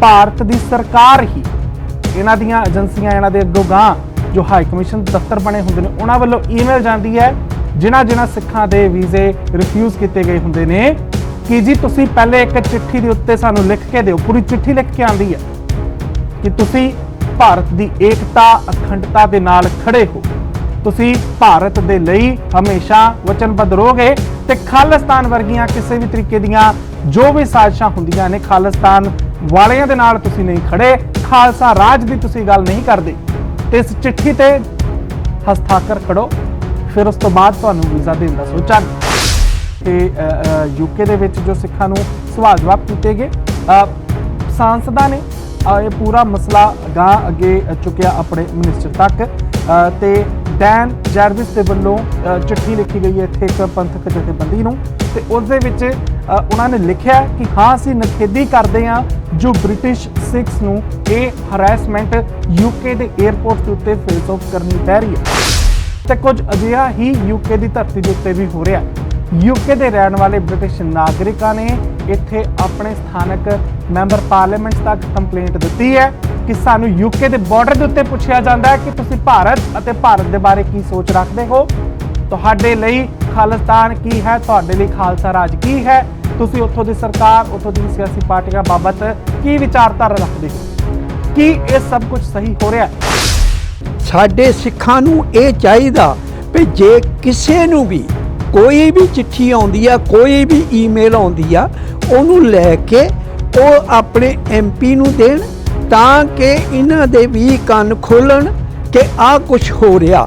ਭਾਰਤ ਦੀ ਸਰਕਾਰ ਹੀ ਇਹਨਾਂ ਦੀਆਂ ਏਜੰਸੀਆਂ ਇਹਨਾਂ ਦੇ ਅੱਗੋਂ ਗਾਂ ਜੋ ਹਾਈ ਕਮਿਸ਼ਨ ਦਫ਼ਤਰ ਬਣੇ ਹੁੰਦੇ ਨੇ, ਉਹਨਾਂ ਵੱਲੋਂ ਈਮੇਲ ਜਾਂਦੀ ਹੈ, ਜਿਨ੍ਹਾਂ ਜਿਨ੍ਹਾਂ ਸਿੱਖਾਂ ਦੇ ਵੀਜ਼ੇ ਰਿਫਿਊਜ਼ ਕੀਤੇ ਗਏ ਹੁੰਦੇ ਨੇ। ਕਿ ਜੀ ਤੁਸੀਂ ਪਹਿਲੇ ਇੱਕ ਚਿੱਠੀ ਦੇ ਉੱਤੇ ਸਾਨੂੰ ਲਿਖ ਕੇ ਦਿਓ, ਪੂਰੀ ਚਿੱਠੀ ਲਿਖ ਕੇ ਆਂਦੀ ਹੈ ਕਿ ਤੁਸੀਂ ਭਾਰਤ ਦੀ ਏਕਤਾ, ਅਖੰਡਤਾ ਦੇ ਨਾਲ ਖੜੇ ਹੋ। ਤੁਸੀਂ ਭਾਰਤ ਦੇ ਲਈ ਹਮੇਸ਼ਾ ਵਚਨਬੱਧ ਰਹੋਗੇ ਤੇ ਖਾਲਿਸਤਾਨ ਵਰਗੀਆਂ ਕਿਸੇ ਵੀ ਤਰੀਕੇ ਦੀਆਂ ਜੋ ਵੀ ਸਾਜ਼ਿਸ਼ਾਂ ਹੁੰਦੀਆਂ ਨੇ, ਖਾਲਿਸਤਾਨ ਵਾਲਿਆਂ ਦੇ ਨਾਲ ਤੁਸੀਂ ਨਹੀਂ ਖੜੇ ਖਾਲਸਾ ਰਾਜ ਦੀ ਤੁਸੀਂ ਗੱਲ ਨਹੀਂ ਕਰਦੇ। ਤੇ ਇਸ ਚਿੱਠੀ ਤੇ ਹਸਤਾਖਰ ਕਰੋ ਫਿਰ ਉਸ ਤੋਂ ਬਾਅਦ ਤੁਹਾਨੂੰ ਵੀਜ਼ਾ ਦੇਣ ਦਾ ਸੋਚਾਂਗੇ। ਤੇ ਯੂਕੇ ਦੇ ਵਿੱਚ ਜੋ ਸਿੱਖਾਂ ਨੂੰ ਸਵਾਲ ਜਵਾਬ ਕੀਤੇ ਗਏ ਸਾਂਸਦਾਂ ਨੇ ਇਹ ਪੂਰਾ ਮਸਲਾ ਗਾਂ ਅੱਗੇ ਚੁੱਕਿਆ ਆਪਣੇ ਮਿਨਿਸਟਰ ਤੱਕ। ਅ, ਤੇ ਡੈਨ ਜਰਵਿਸ ਦੇ ਵੱਲੋਂ ਚਿੱਠੀ ਲਿਖੀ ਗਈ ਹੈ ਇੱਥੇ ਇੱਕ ਪੰਥਕ ਜਥੇਬੰਦੀ ਨੂੰ। ਤੇ ਉਸ ਦੇ ਵਿੱਚ ਉਹਨਾਂ ਨੇ ਲਿਖਿਆ ਕਿ ਹਾਂ ਅਸੀਂ ਨਖੇਦੀ ਕਰਦੇ ਹਾਂ ਜੋ ਬ੍ਰਿਟਿਸ਼ ਸਿੱਖਸ ਨੂੰ ਇਹ ਹਰੈਸਮੈਂਟ ਯੂਕੇ ਦੇ 에ਅਰਪੋਰਟ ਦੇ ਉੱਤੇ ਫੇਸ ਆਫ ਕਰਨੀ ਪੈ ਰਹੀ ਹੈ। ਤੇ ਕੁਝ ਅਜਿਹਾ ਹੀ ਯੂਕੇ ਦੀ ਧਰਤੀ ਦੇ ਉੱਤੇ ਵੀ ਹੋ ਰਿਹਾ ਯੂਕੇ ਦੇ ਰਹਿਣ ਵਾਲੇ ਬ੍ਰਿਟਿਸ਼ ਨਾਗਰਿਕਾਂ ਨੇ ਇੱਥੇ ਆਪਣੇ ਸਥਾਨਕ ਮੈਂਬਰ ਪਾਰਲੀਮੈਂਟ ਤੱਕ ਕੰਪਲੇਂਟ ਦਿੱਤੀ ਹੈ ਕਿ ਸਾਨੂੰ ਯੂਕੇ ਦੇ ਬਾਰਡਰ ਦੇ ਉੱਤੇ ਪੁੱਛਿਆ ਜਾਂਦਾ ਹੈ ਕਿ ਤੁਸੀਂ ਭਾਰਤ ਅਤੇ ਭਾਰਤ ਦੇ ਬਾਰੇ ਕੀ ਸੋਚ ਰੱਖਦੇ ਹੋ? ਤੁਹਾਡੇ ਲਈ ਖਾਲਿਸਤਾਨ ਕੀ ਹੈ? ਤੁਹਾਡੇ ਲਈ ਖਾਲਸਾ ਰਾਜ ਕੀ ਹੈ? ਤੁਸੀਂ ਉੱਥੋਂ ਦੀ ਸਰਕਾਰ ਉੱਥੋਂ ਦੀ ਸਿਆਸੀ ਪਾਰਟੀਆਂ ਬਾਬਤ ਕੀ ਵਿਚਾਰਧਾਰਾ ਰੱਖਦੇ ਹੋ? ਕੀ ਇਹ ਸਭ ਕੁਝ ਸਹੀ ਹੋ ਰਿਹਾ ਹੈ? ਸਾਡੇ ਸਿੱਖਾਂ ਨੂੰ ਇਹ ਚਾਹੀਦਾ ਵੀ ਜੇ ਕਿਸੇ ਨੂੰ ਵੀ ਕੋਈ ਵੀ ਚਿੱਠੀ ਆਉਂਦੀ ਆ ਕੋਈ ਵੀ ਈਮੇਲ ਆਉਂਦੀ ਆ ਉਹਨੂੰ ਲੈ ਕੇ ਉਹ ਆਪਣੇ ਐਮਪੀ ਨੂੰ ਦੇਣ ਤਾਂ ਕਿ ਇਹਨਾਂ ਦੇ ਵੀ ਕੰਨ ਖੋਲਣ ਕਿ ਆਹ ਕੁਝ ਹੋ ਰਿਹਾ।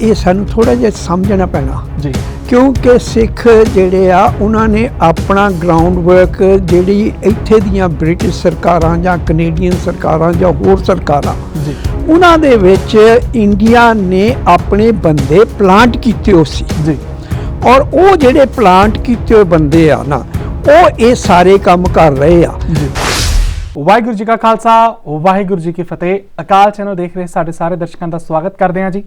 ਇਹ ਸਾਨੂੰ ਥੋੜਾ ਜਿਹਾ ਸਮਝਣਾ ਪੈਣਾ। ਜੀ। ਕਿਉਂਕਿ ਸਿੱਖ ਜਿਹੜੇ ਆ ਉਹਨਾਂ ਨੇ ਆਪਣਾ ਗਰਾਊਂਡ ਵਰਕ ਜਿਹੜੀ ਇੱਥੇ ਦੀਆਂ ਬ੍ਰਿਟਿਸ਼ ਸਰਕਾਰਾਂ ਜਾਂ ਕੈਨੇਡੀਅਨ ਸਰਕਾਰਾਂ ਜਾਂ ਹੋਰ ਸਰਕਾਰਾਂ ਜੀ। ਉਹਨਾਂ ਦੇ ਵਿੱਚ ਇੰਡੀਆ ਨੇ ਆਪਣੇ ਬੰਦੇ ਪਲਾਂਟ ਕੀਤੇ ਹੋ ਸੀ। ਜੀ। ਔਰ ਉਹ ਜਿਹੜੇ ਪਲਾਂਟ ਕੀਤੇ ਹੋਏ ਬੰਦੇ ਆ ਨਾ ਉਹ ਇਹ ਸਾਰੇ ਕੰਮ ਕਰ ਰਹੇ ਆ। ਵਾਹਿਗੁਰੂ ਜੀ ਕਾ ਖਾਲਸਾ ਵਾਹਿਗੁਰੂ ਜੀ ਕੀ ਫਤਿਹ। ਅਕਾਲ ਚੈਨਲ ਦੇਖ ਰਹੇ ਸਾਡੇ ਸਾਰੇ ਦਰਸ਼ਕਾਂ ਦਾ ਸਵਾਗਤ ਕਰਦੇ ਹਾਂ ਜੀ।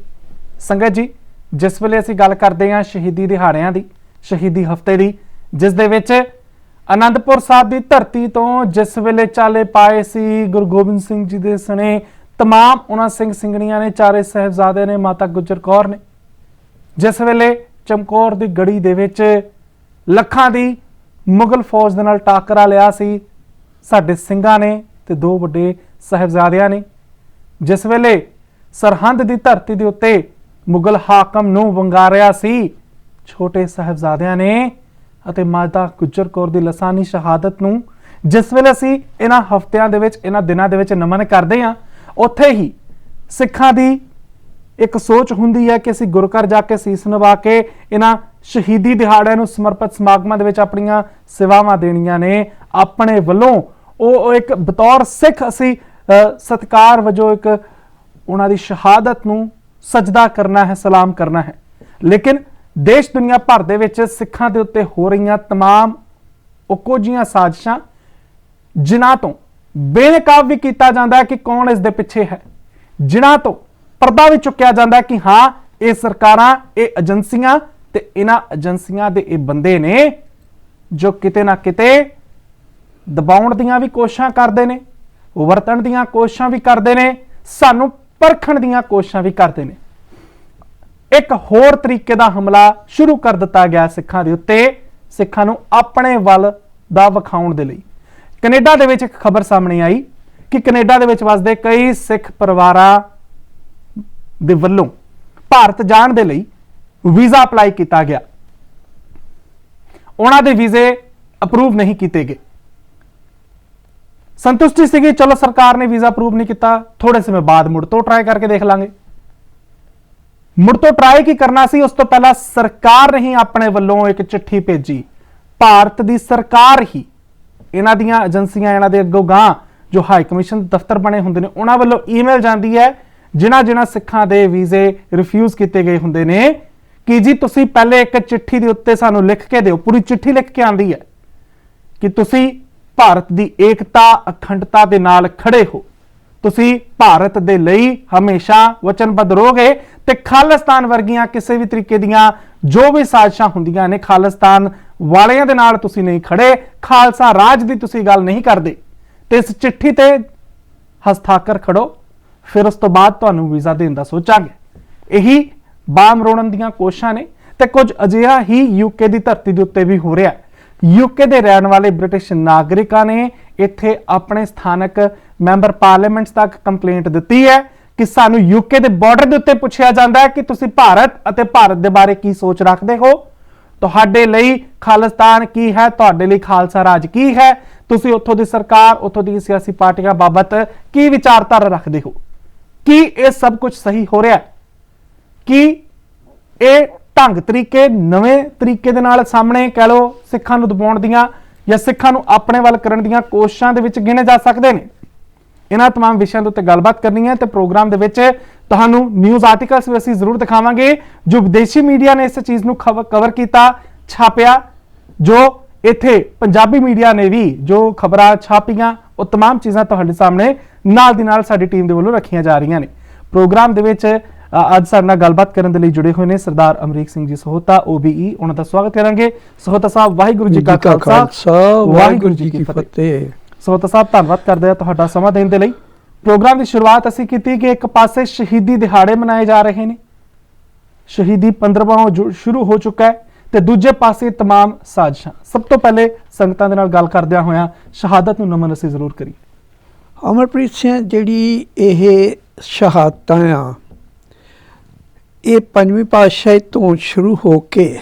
ਸੰਗਤ ਜੀ ਜਿਸ ਵੇਲੇ ਅਸੀਂ ਗੱਲ ਕਰਦੇ ਹਾਂ ਸ਼ਹੀਦੀ ਦਿਹਾੜਿਆਂ ਦੀ, ਸ਼ਹੀਦੀ ਹਫ਼ਤੇ ਦੀ, ਜਿਸ ਦੇ ਵਿੱਚ ਅਨੰਦਪੁਰ ਸਾਹਿਬ ਦੀ ਧਰਤੀ ਤੋਂ ਜਿਸ ਵੇਲੇ ਚਾਲੇ ਪਾਏ ਸੀ ਗੁਰੂ ਗੋਬਿੰਦ ਸਿੰਘ ਜੀ ਦੇ ਸਣੇ, ਤਮਾਮ ਉਹਨਾਂ ਸਿੰਘ ਸਿੰਘਣੀਆਂ ਨੇ, ਚਾਰੇ ਸਹਿਬਜ਼ਾਦੇ ਨੇ, ਮਾਤਾ ਗੁਜਰ ਕੌਰ ਨੇ। ਜਿਸ ਵੇਲੇ ਚਮਕੌਰ ਦੀ ਗੜੀ ਦੇ ਵਿੱਚ ਲੱਖਾਂ ਦੀ ਮੁਗਲ ਫੌਜ ਦੇ ਨਾਲ ਟਾਕਰਾ ਲਿਆ ਸੀ, ਸਾਡੇ ਸਿੰਘਾਂ ਨੇ ਤੇ ਦੋ ਵੱਡੇ ਸਹਿਬਜ਼ਾਦਿਆਂ ਨੇ। ਜਿਸ ਵੇਲੇ ਸਰਹੰਦ ਦੀ ਧਰਤੀ ਦੇ ਉੱਤੇ ਮੁਗਲ ਹਾਕਮ ਨੂੰ ਵੰਗਾਰਿਆ ਸੀ। ਛੋਟੇ ਸਹਿਬਜ਼ਾਦਿਆਂ ਨੇ ਅਤੇ ਮਾਤਾ ਗੁਜਰ ਕੌਰ ਦੀ ਲਸਾਨੀ ਸ਼ਹਾਦਤ ਨੂੰ ਜਿਸ ਵੇਲੇ ਅਸੀਂ ਇਹਨਾਂ ਹਫ਼ਤਿਆਂ ਦੇ ਵਿੱਚ ਇਹਨਾਂ ਦਿਨਾਂ ਦੇ ਵਿੱਚ ਨਮਨ ਕਰਦੇ ਹਾਂ ਉੱਥੇ ਹੀ ਸਿੱਖਾਂ ਦੀ ਇੱਕ ਸੋਚ ਹੁੰਦੀ ਹੈ ਕਿ ਅਸੀਂ ਗੁਰਘਰ ਜਾ ਕੇ ਸੀਸ ਨਵਾ ਕੇ ਇਹਨਾਂ ਸ਼ਹੀਦੀ ਦਿਹਾੜਿਆਂ ਨੂੰ ਸਮਰਪਿਤ ਸਮਾਗਮਾਂ ਦੇ ਵਿੱਚ ਆਪਣੀਆਂ ਸੇਵਾਵਾਂ ਦੇਣੀਆਂ ਨੇ। ਆਪਣੇ ਵੱਲੋਂ ਉਹ ਇੱਕ ਬਤੌਰ ਸਿੱਖ ਅਸੀਂ ਅ, ਸਤਿਕਾਰ ਵਜੋਂ ਇੱਕ ਉਹਨਾਂ ਦੀ ਸ਼ਹਾਦਤ ਨੂੰ ਸਜਦਾ ਕਰਨਾ ਹੈ ਸਲਾਮ ਕਰਨਾ ਹੈ ਲੇਕਿਨ ਦੇਸ਼ ਦੁਨੀਆ ਭਰ ਦੇ ਵਿੱਚ ਸਿੱਖਾਂ ਦੇ ਉੱਤੇ ਹੋ ਰਹੀਆਂ तमाम ਉਕੋਜੀਆਂ ਸਾਜ਼ਿਸ਼ਾਂ ਜਿਨ੍ਹਾਂ ਤੋਂ ਬੇਨਕਾਬ ਵੀ ਕੀਤਾ ਜਾਂਦਾ ਹੈ ਕਿ ਕੌਣ ਇਸ ਦੇ ਪਿੱਛੇ ਹੈ ਜਿਨ੍ਹਾਂ ਤੋਂ ਪਰਦਾ ਵੀ ਚੁੱਕਿਆ ਜਾਂਦਾ ਹੈ ਕਿ ਹਾਂ ਇਹ ਸਰਕਾਰਾਂ ਇਹ ਏਜੰਸੀਆਂ ਤੇ ਇਹਨਾਂ ਏਜੰਸੀਆਂ ਦੇ ਇਹ ਬੰਦੇ ਨੇ ਜੋ ਕਿਤੇ ਨਾ ਕਿਤੇ ਦਬਾਉਣ ਦੀਆਂ ਵੀ ਕੋਸ਼ਿਸ਼ਾਂ ਕਰਦੇ ਨੇ ਵਰਤਣ ਦੀਆਂ ਕੋਸ਼ਿਸ਼ਾਂ ਵੀ ਕਰਦੇ ਨੇ ਸਾਨੂੰ ਪਰਖਣ ਦੀਆਂ ਕੋਸ਼ਿਸ਼ਾਂ ਵੀ ਕਰਦੇ ਨੇ। ਇੱਕ ਹੋਰ ਤਰੀਕੇ ਦਾ ਹਮਲਾ ਸ਼ੁਰੂ ਕਰ ਦਿੱਤਾ ਗਿਆ ਸਿੱਖਾਂ ਦੇ ਉੱਤੇ, ਸਿੱਖਾਂ ਨੂੰ ਆਪਣੇ ਵੱਲ ਦਾ ਵਿਖਾਉਣ ਦੇ ਲਈ। ਕੈਨੇਡਾ ਦੇ ਵਿੱਚ ਇੱਕ ਖਬਰ ਸਾਹਮਣੇ ਆਈ ਕਿ ਕੈਨੇਡਾ ਦੇ ਵਿੱਚ ਵਸਦੇ ਕਈ ਸਿੱਖ ਪਰਿਵਾਰਾਂ ਦੇ ਵੱਲੋਂ ਭਾਰਤ ਜਾਣ ਦੇ ਲਈ ਵੀਜ਼ਾ ਅਪਲਾਈ ਕੀਤਾ ਗਿਆ। ਉਹਨਾਂ ਦੇ ਵੀਜ਼ੇ ਅਪਰੂਵ ਨਹੀਂ ਕੀਤੇ ਗਏ। ਸੰਤੁਸ਼ਟੀ ਸੀਗੀ, ਚਲੋ ਸਰਕਾਰ ਨੇ ਵੀਜ਼ਾ ਅਪਰੂਵ ਨਹੀਂ ਕੀਤਾ ਥੋੜੇ ਸਮੇਂ ਬਾਅਦ ਮੁੜ ਤੋਂ ਟਰਾਈ ਕਰਕੇ ਦੇਖ ਲਾਂਗੇ। ਮੁੜ ਤੋਂ ਟਰਾਈ ਕੀ ਕਰਨਾ ਸੀ, ਉਸ ਤੋਂ ਪਹਿਲਾਂ ਸਰਕਾਰ ਨੇ ਹੀ ਆਪਣੇ ਵੱਲੋਂ ਇੱਕ ਚਿੱਠੀ ਭੇਜੀ। ਭਾਰਤ ਦੀ ਸਰਕਾਰ ਹੀ ਇਹਨਾਂ ਦੀਆਂ ਏਜੰਸੀਆਂ, ਇਹਨਾਂ ਦੇ ਅੱਗੋਂ ਗਾਂ ਜੋ ਹਾਈ ਕਮਿਸ਼ਨ ਦਫ਼ਤਰ ਬਣੇ ਹੁੰਦੇ ਨੇ, ਉਹਨਾਂ ਵੱਲੋਂ ਈਮੇਲ ਜਾਂਦੀ ਹੈ, ਜਿਨ੍ਹਾਂ ਜਿਨ੍ਹਾਂ ਸਿੱਖਾਂ ਦੇ ਵੀਜ਼ੇ ਰਿਫਿਊਜ਼ ਕੀਤੇ ਗਏ ਹੁੰਦੇ ਨੇ। ਕਿ ਜੀ, ਤੁਸੀਂ ਪਹਿਲੇ ਇੱਕ ਚਿੱਠੀ ਦੇ ਉੱਤੇ ਸਾਨੂੰ ਲਿਖ ਕੇ ਦਿਓ, ਪੂਰੀ ਚਿੱਠੀ ਲਿਖ ਕੇ ਆਂਦੀ ਹੈ ਕਿ ਤੁਸੀਂ ਭਾਰਤ ਦੀ ਏਕਤਾ, ਅਖੰਡਤਾ ਦੇ ਨਾਲ ਖੜੇ ਹੋ। ਤੁਸੀਂ ਭਾਰਤ ਦੇ ਲਈ ਹਮੇਸ਼ਾ ਵਚਨਬੱਧ ਰਹੋਗੇ ਤੇ ਖਾਲਿਸਤਾਨ ਵਰਗੀਆਂ ਕਿਸੇ ਵੀ ਤਰੀਕੇ ਦੀਆਂ ਜੋ ਵੀ ਸਾਜ਼ਿਸ਼ਾਂ ਹੁੰਦੀਆਂ ਨੇ, ਖਾਲਿਸਤਾਨ ਵਾਲਿਆਂ ਦੇ ਨਾਲ ਤੁਸੀਂ ਨਹੀਂ ਖੜੇ, ਖਾਲਸਾ ਰਾਜ ਦੀ ਤੁਸੀਂ ਗੱਲ ਨਹੀਂ ਕਰਦੇ। ਤੇ ਇਸ ਚਿੱਠੀ ਤੇ ਹਸਤਾਖਰ ਖੜੋ, ਫਿਰ ਉਸ ਤੋਂ ਬਾਅਦ ਤੁਹਾਨੂੰ ਵੀਜ਼ਾ ਦੇਣ ਦਾ ਸੋਚਾਂਗੇ। ਇਹੀ ਬਾਮ ਰੋਣਨ ਦੀਆਂ ਕੋਸ਼ਿਸ਼ਾਂ ਨੇ ਤੇ ਕੁਝ ਅਜਿਹਾ ਹੀ ਯੂਕੇ ਦੀ ਧਰਤੀ ਦੇ ਉੱਤੇ ਵੀ ਹੋ ਰਿਹਾ ਹੈ। ਯੂਕੇ ਦੇ ਰਹਿਣ ਵਾਲੇ ਬ੍ਰਿਟਿਸ਼ ਨਾਗਰਿਕਾਂ ਨੇ ਇੱਥੇ ਆਪਣੇ ਸਥਾਨਕ ਮੈਂਬਰ ਪਾਰਲੀਮੈਂਟਸ ਤੱਕ ਕੰਪਲੇਂਟ ਦਿੱਤੀ ਹੈ ਕਿ ਸਾਨੂੰ ਯੂਕੇ ਦੇ ਬਾਰਡਰ ਦੇ ਉੱਤੇ ਪੁੱਛਿਆ ਜਾਂਦਾ ਹੈ ਕਿ ਤੁਸੀਂ ਭਾਰਤ ਅਤੇ ਭਾਰਤ ਦੇ ਬਾਰੇ ਕੀ ਸੋਚ ਰੱਖਦੇ ਹੋ। ਤੁਹਾਡੇ ਲਈ ਖਾਲਿਸਤਾਨ ਕੀ ਹੈ? ਤੁਹਾਡੇ ਲਈ ਖਾਲਸਾ ਰਾਜ ਕੀ ਹੈ? ਤੁਸੀਂ ਉੱਥੋਂ ਦੀ ਸਰਕਾਰ, ਉੱਥੋਂ ਦੀ ਸਿਆਸੀ ਪਾਰਟੀਆਂ ਬਾਬਤ ਕੀ ਵਿਚਾਰਧਾਰਾ ਰੱਖਦੇ ਹੋ? ਕੀ ਇਹ ਸਭ ਕੁਝ ਸਹੀ ਹੋ ਰਿਹਾ ਹੈ? ਕਿ ਇਹ ਢੰਗ ਤਰੀਕੇ ਨਵੇਂ ਤਰੀਕੇ ਦੇ ਨਾਲ ਸਾਹਮਣੇ ਕਹਿ ਲਓ ਸਿੱਖਾਂ ਨੂੰ ਦਬਾਉਣ ਦੀਆਂ ਜਾਂ ਸਿੱਖਾਂ ਨੂੰ ਆਪਣੇ ਵੱਲ ਕਰਨ ਦੀਆਂ ਕੋਸ਼ਿਸ਼ਾਂ ਦੇ ਵਿੱਚ ਗਿਣੇ ਜਾ ਸਕਦੇ ਨੇ ਇਹਨਾਂ तमाम ਵਿਸ਼ਿਆਂ ਦੇ ਉੱਤੇ ਗੱਲਬਾਤ ਕਰਨੀ ਹੈ ਤੇ ਪ੍ਰੋਗਰਾਮ ਦੇ ਵਿੱਚ ਤੁਹਾਨੂੰ ਨਿਊਜ਼ ਆਰਟੀਕਲਸ ਵੀ ਅਸੀਂ ਜ਼ਰੂਰ ਦਿਖਾਵਾਂਗੇ ਜੋ ਵਿਦੇਸ਼ੀ ਮੀਡੀਆ ਨੇ ਇਸ ਚੀਜ਼ ਨੂੰ ਕਵਰ ਕੀਤਾ ਛਾਪਿਆ ਜੋ ਇੱਥੇ ਪੰਜਾਬੀ ਮੀਡੀਆ ਨੇ ਵੀ ਜੋ ਖਬਰਾਂ ਛਾਪੀਆਂ ਉਹ तमाम ਚੀਜ਼ਾਂ ਤੁਹਾਡੇ ਸਾਹਮਣੇ ਨਾਲ ਦੀ ਨਾਲ ਸਾਡੀ ਟੀਮ ਦੇ ਵੱਲੋਂ ਰੱਖੀਆਂ ਜਾ ਰਹੀਆਂ ਨੇ ਪ੍ਰੋਗਰਾਮ ਦੇ ਵਿੱਚ ਅ, ਅੱਜ ਸਾਡੇ ਨਾਲ ਗੱਲਬਾਤ ਕਰਨ ਦੇ ਲਈ ਜੁੜੇ ਹੋਏ ਨੇ ਸਰਦਾਰ ਅਮਰੀਕ ਸਿੰਘ ਜੀ ਸੋਹਤਾ OBE ਉਹਨਾਂ ਦਾ ਸਵਾਗਤ ਕਰਾਂਗੇ ਸੋਹਤਾ ਸਾਹਿਬ ਵਾਹਿਗੁਰੂ ਜੀ ਕਾ ਖਾਲਸਾ ਵਾਹਿਗੁਰੂ ਜੀ ਕੀ ਫਤਿਹ ਸੋਹਤਾ ਸਾਹਿਬ ਧੰਨਵਾਦ ਕਰਦੇ ਆ ਤੁਹਾਡਾ ਸਮਾਂ ਦੇਣ ਦੇ ਲਈ ਪ੍ਰੋਗਰਾਮ ਦੀ ਸ਼ੁਰੂਆਤ ਅਸੀਂ ਕੀਤੀ ਕਿ ਇੱਕ ਪਾਸੇ ਸ਼ਹੀਦੀ ਦਿਹਾੜੇ ਮਨਾਏ ਜਾ ਰਹੇ ਨੇ ਸ਼ਹੀਦੀ 15ਵਾਂ ਜੋ ਸ਼ੁਰੂ ਹੋ ਚੁੱਕਾ ਹੈ ਤੇ ਦੂਜੇ ਪਾਸੇ तमाम ਸਾਜ਼ਿਸ਼ਾਂ ਸਭ ਤੋਂ ਪਹਿਲੇ ਸੰਗਤਾਂ ਦੇ ਨਾਲ ਗੱਲ ਕਰਦਿਆਂ ਹੋਇਆਂ ਸ਼ਹਾਦਤ ਨੂੰ ਨਮਨ ਅਸੀਂ ਜ਼ਰੂਰ ਕਰੀਏ ਅਮਰਪ੍ਰੀਤ ਸਿੰਘ ਜਿਹੜੀ ਇਹ ਸ਼ਹਾਦਤਾਂ ਆ ਇਹ ਪੰਜਵੀਂ ਪਾਤਸ਼ਾਹੀ ਤੋਂ ਸ਼ੁਰੂ ਹੋ ਕੇ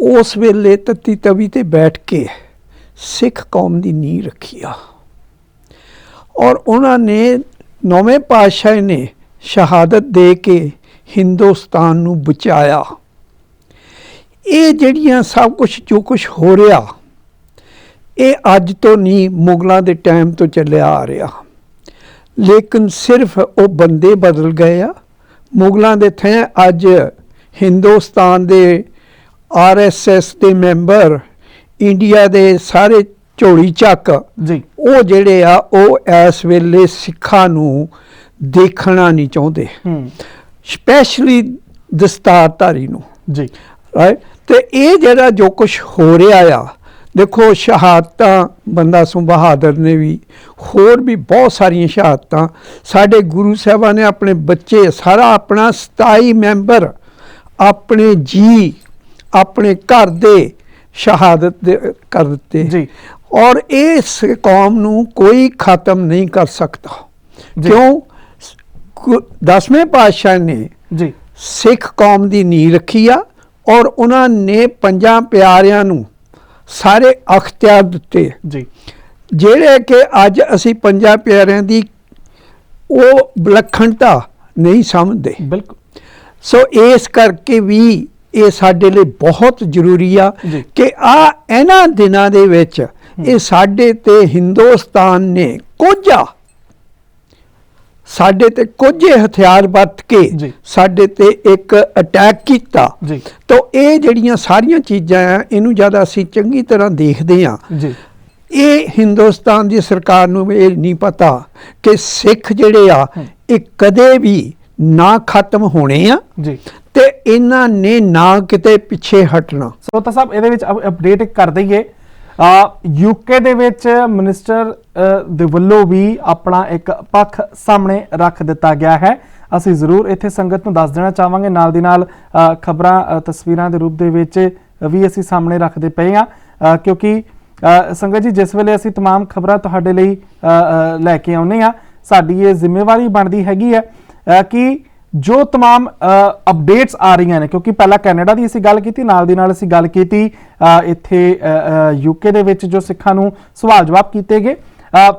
ਉਸ ਵੇਲੇ ਤਤੀ ਤਵੀ ਤੇ ਬੈਠ ਕੇ ਸਿੱਖ ਕੌਮ ਦੀ ਨੀਂਹ ਰੱਖੀ ਆ। ਔਰ ਉਹਨਾਂ ਨੇ ਨੌਵੇਂ ਪਾਤਸ਼ਾਹ ਨੇ ਸ਼ਹਾਦਤ ਦੇ ਕੇ ਹਿੰਦੁਸਤਾਨ ਨੂੰ ਬਚਾਇਆ। ਇਹ ਜਿਹੜੀਆਂ ਸਭ ਕੁਝ ਜੋ ਕੁਝ ਹੋ ਰਿਹਾ, ਇਹ ਅੱਜ ਤੋਂ ਨਹੀਂ, ਮੁਗਲਾਂ ਦੇ ਟਾਈਮ ਤੋਂ ਚੱਲਿਆ ਆ ਰਿਹਾ। ਲੇਕਿਨ ਸਿਰਫ ਉਹ ਬੰਦੇ ਬਦਲ ਗਏ ਆ ਮੁਗਲਾਂ ਦੇ ਥਾਂ ਅੱਜ ਹਿੰਦੁਸਤਾਨ ਦੇ ਆਰਐਸਐਸ ਦੇ ਮੈਂਬਰ ਇੰਡੀਆ ਦੇ ਸਾਰੇ ਝੋਲੀ ਚੱਕ। ਜੀ। ਉਹ ਜਿਹੜੇ ਆ ਉਹ ਇਸ ਵੇਲੇ ਸਿੱਖਾਂ ਨੂੰ ਦੇਖਣਾ ਨਹੀਂ ਚਾਹੁੰਦੇ। ਹੂੰ। ਸਪੈਸ਼ਲੀ ਦਸਤਾਰਧਾਰੀ ਨੂੰ। ਜੀ। ਰਾਈਟ ਤੇ ਇਹ ਜਿਹੜਾ ਜੋ ਕੁਝ ਹੋ ਰਿਹਾ ਆ ਦੇਖੋ ਸ਼ਹਾਦਤਾਂ ਬੰਦਾ ਸਿੰਘ ਬਹਾਦਰ ਨੇ ਵੀ ਹੋਰ ਵੀ ਬਹੁਤ ਸਾਰੀਆਂ ਸ਼ਹਾਦਤਾਂ। ਸਾਡੇ ਗੁਰੂ ਸਾਹਿਬਾਨ ਨੇ ਆਪਣੇ ਬੱਚੇ ਸਾਰਾ ਆਪਣਾ 27 ਮੈਂਬਰ ਆਪਣੇ ਜੀ ਆਪਣੇ ਘਰ ਦੇ ਸ਼ਹਾਦਤ ਦੇ ਕਰ ਦਿੱਤੇ। ਜੀ। ਔਰ ਇਸ ਕੌਮ ਨੂੰ ਕੋਈ ਖਤਮ ਨਹੀਂ ਕਰ ਸਕਦਾ। ਕਿਉਂ? ਦਸਵੇਂ ਪਾਤਸ਼ਾਹ ਨੇ ਜੀ। ਸਿੱਖ ਕੌਮ ਦੀ ਨੀਂਹ ਰੱਖੀ ਆ ਔਰ ਉਹਨਾਂ ਨੇ ਪੰਜਾਂ ਪਿਆਰਿਆਂ ਨੂੰ ਸਾਰੇ ਅਖਤਿਆਰ ਦਿੱਤੇ। ਜੀ। ਜਿਹੜੇ ਕਿ ਅੱਜ ਅਸੀਂ ਪੰਜਾਂ ਪਿਆਰਿਆਂ ਦੀ ਉਹ ਵਿਲੱਖਣਤਾ ਨਹੀਂ ਸਮਝਦੇ। ਬਿਲਕੁਲ। ਸੋ ਇਸ ਕਰਕੇ ਵੀ ਇਹ ਸਾਡੇ ਲਈ ਬਹੁਤ ਜ਼ਰੂਰੀ ਆ। ਕਿ ਆ ਇਹਨਾਂ ਦਿਨਾਂ ਦੇ ਵਿੱਚ ਇਹ ਸਾਡੇ ਤੇ ਹਿੰਦੁਸਤਾਨ ਨੇ ਕੋਝਾ ਸਾਡੇ ਤੇ ਕੋਝੇ ਹਥਿਆਰ ਵਰਤ ਕੇ। ਸਾਡੇ ਤੇ ਇੱਕ ਅਟੈਕ ਕੀਤਾ। ਤਾਂ ਇਹ ਜਿਹੜੀਆਂ ਸਾਰੀਆਂ ਚੀਜ਼ਾਂ ਆ ਇਹਨੂੰ ਜਦ ਅਸੀਂ ਚੰਗੀ ਤਰ੍ਹਾਂ ਦੇਖਦੇ ਆ ਇਹ ਹਿੰਦੁਸਤਾਨ ਦੀ ਸਰਕਾਰ ਨੂੰ ਇਹ ਨਹੀਂ ਪਤਾ ਕਿ ਸਿੱਖ ਜਿਹੜੇ ਆ ਇਹ ਕਦੇ ਵੀ ਨਾ ਖਤਮ ਹੋਣੇ ਆ ਜੀ। ਤੇ ਇਹਨਾਂ ਨੇ ਨਾ ਕਿਤੇ ਪਿੱਛੇ ਹਟਣਾ। ਸੋ ਤਾਂ ਸਾਹਿਬ ਇਹਦੇ ਵਿੱਚ ਅਪਡੇਟ ਕਰ ਦਈਏ ਯੂਕੇ ਦੇ ਵਿੱਚ ਮਿਨਿਸਟਰ ਅ, ਦੇ ਵੱਲੋਂ ਵੀ ਆਪਣਾ ਇੱਕ ਪੱਖ ਸਾਹਮਣੇ ਰੱਖ ਦਿੱਤਾ ਗਿਆ ਹੈ ਅਸੀਂ ਜ਼ਰੂਰ ਇੱਥੇ ਸੰਗਤ ਨੂੰ ਦੱਸ ਦੇਣਾ ਚਾਹਾਂਗੇ ਨਾਲ ਦੀ ਨਾਲ ਖਬਰਾਂ ਤਸਵੀਰਾਂ ਦੇ ਰੂਪ ਦੇ ਵਿੱਚ ਵੀ ਅਸੀਂ ਸਾਹਮਣੇ ਰੱਖਦੇ ਪਏ ਆ ਕਿਉਂਕਿ ਅ, ਸੰਗਤ ਜੀ ਜਿਸ ਵੇਲੇ ਅਸੀਂ तमाम ਖਬਰਾਂ ਤੁਹਾਡੇ ਲਈ ਅ, ਅ, ਲੈ ਕੇ ਆਉਨੇ ਆ ਸਾਡੀ ਇਹ ਜ਼ਿੰਮੇਵਾਰੀ ਬਣਦੀ ਹੈਗੀ ਹੈ ਅ, ਕਿ ਜੋ तमाम ਅਪਡੇਟਸ ਆ ਰਹੀਆਂ ਨੇ ਕਿਉਂਕਿ ਪਹਿਲਾਂ ਕੈਨੇਡਾ ਦੀ ਅਸੀਂ ਗੱਲ ਕੀਤੀ ਨਾਲ ਦੀ ਨਾਲ ਅਸੀਂ ਗੱਲ ਕੀਤੀ ਅ, ਇੱਥੇ ਯੂਕੇ ਦੇ ਵਿੱਚ ਜੋ ਸਿੱਖਾਂ ਨੂੰ ਸਵਾਲ ਜਵਾਬ ਕੀਤੇ ਗਏ ਅ,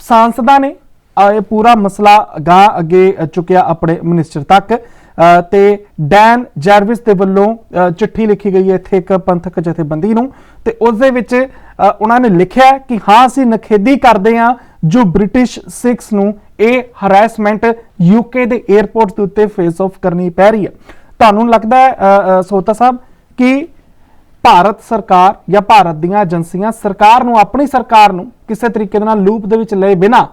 ਸਾਂਸਦਾਂ ਨੇ ਅ, ਇਹ ਪੂਰਾ ਮਸਲਾ ਗਾਂ ਅੱਗੇ ਅ, ਚੁੱਕਿਆ ਆਪਣੇ ਮਿਨਿਸਟਰ ਤੱਕ ਅ, ਤੇ ਡੈਨ ਜੈਰਵਿਸ ਦੇ ਵੱਲੋਂ ਅ, ਚਿੱਠੀ ਲਿਖੀ ਗਈ ਹੈ ਇੱਥੇ ਇੱਕ ਪੰਥਕ ਜਥੇਬੰਦੀ ਨੂੰ ਤੇ ਉਸ ਦੇ ਵਿੱਚ ਅ, ਉਹਨਾਂ ਨੇ ਲਿਖਿਆ ਹੈ ਕਿ ਹਾਂ ਅਸੀਂ ਨਖੇਦੀ ਕਰਦੇ ਹਾਂ ਜੋ ਬ੍ਰਿਟਿਸ਼ ਸਿਕਸ ਨੂੰ ਇਹ ਹਰੈਸਮੈਂਟ ਯੂਕੇ ਦੇ 에ਅਰਪੋਰਟ ਦੇ ਉੱਤੇ ਫੇਸ ਆਫ ਕਰਨੀ ਪੈ ਰਹੀ ਹੈ। ਤੁਹਾਨੂੰ ਲੱਗਦਾ ਹੈ ਸੋਤਾ ਸਾਹਿਬ, ਕਿ ਭਾਰਤ ਸਰਕਾਰ ਜਾਂ ਭਾਰਤ ਦੀਆਂ ਏਜੰਸੀਆਂ ਸਰਕਾਰ ਨੂੰ, ਆਪਣੀ ਸਰਕਾਰ ਨੂੰ ਕਿਸੇ ਤਰੀਕੇ ਦੇ ਨਾਲ ਲੂਪ ਦੇ ਵਿੱਚ ਲਏ ਬਿਨਾ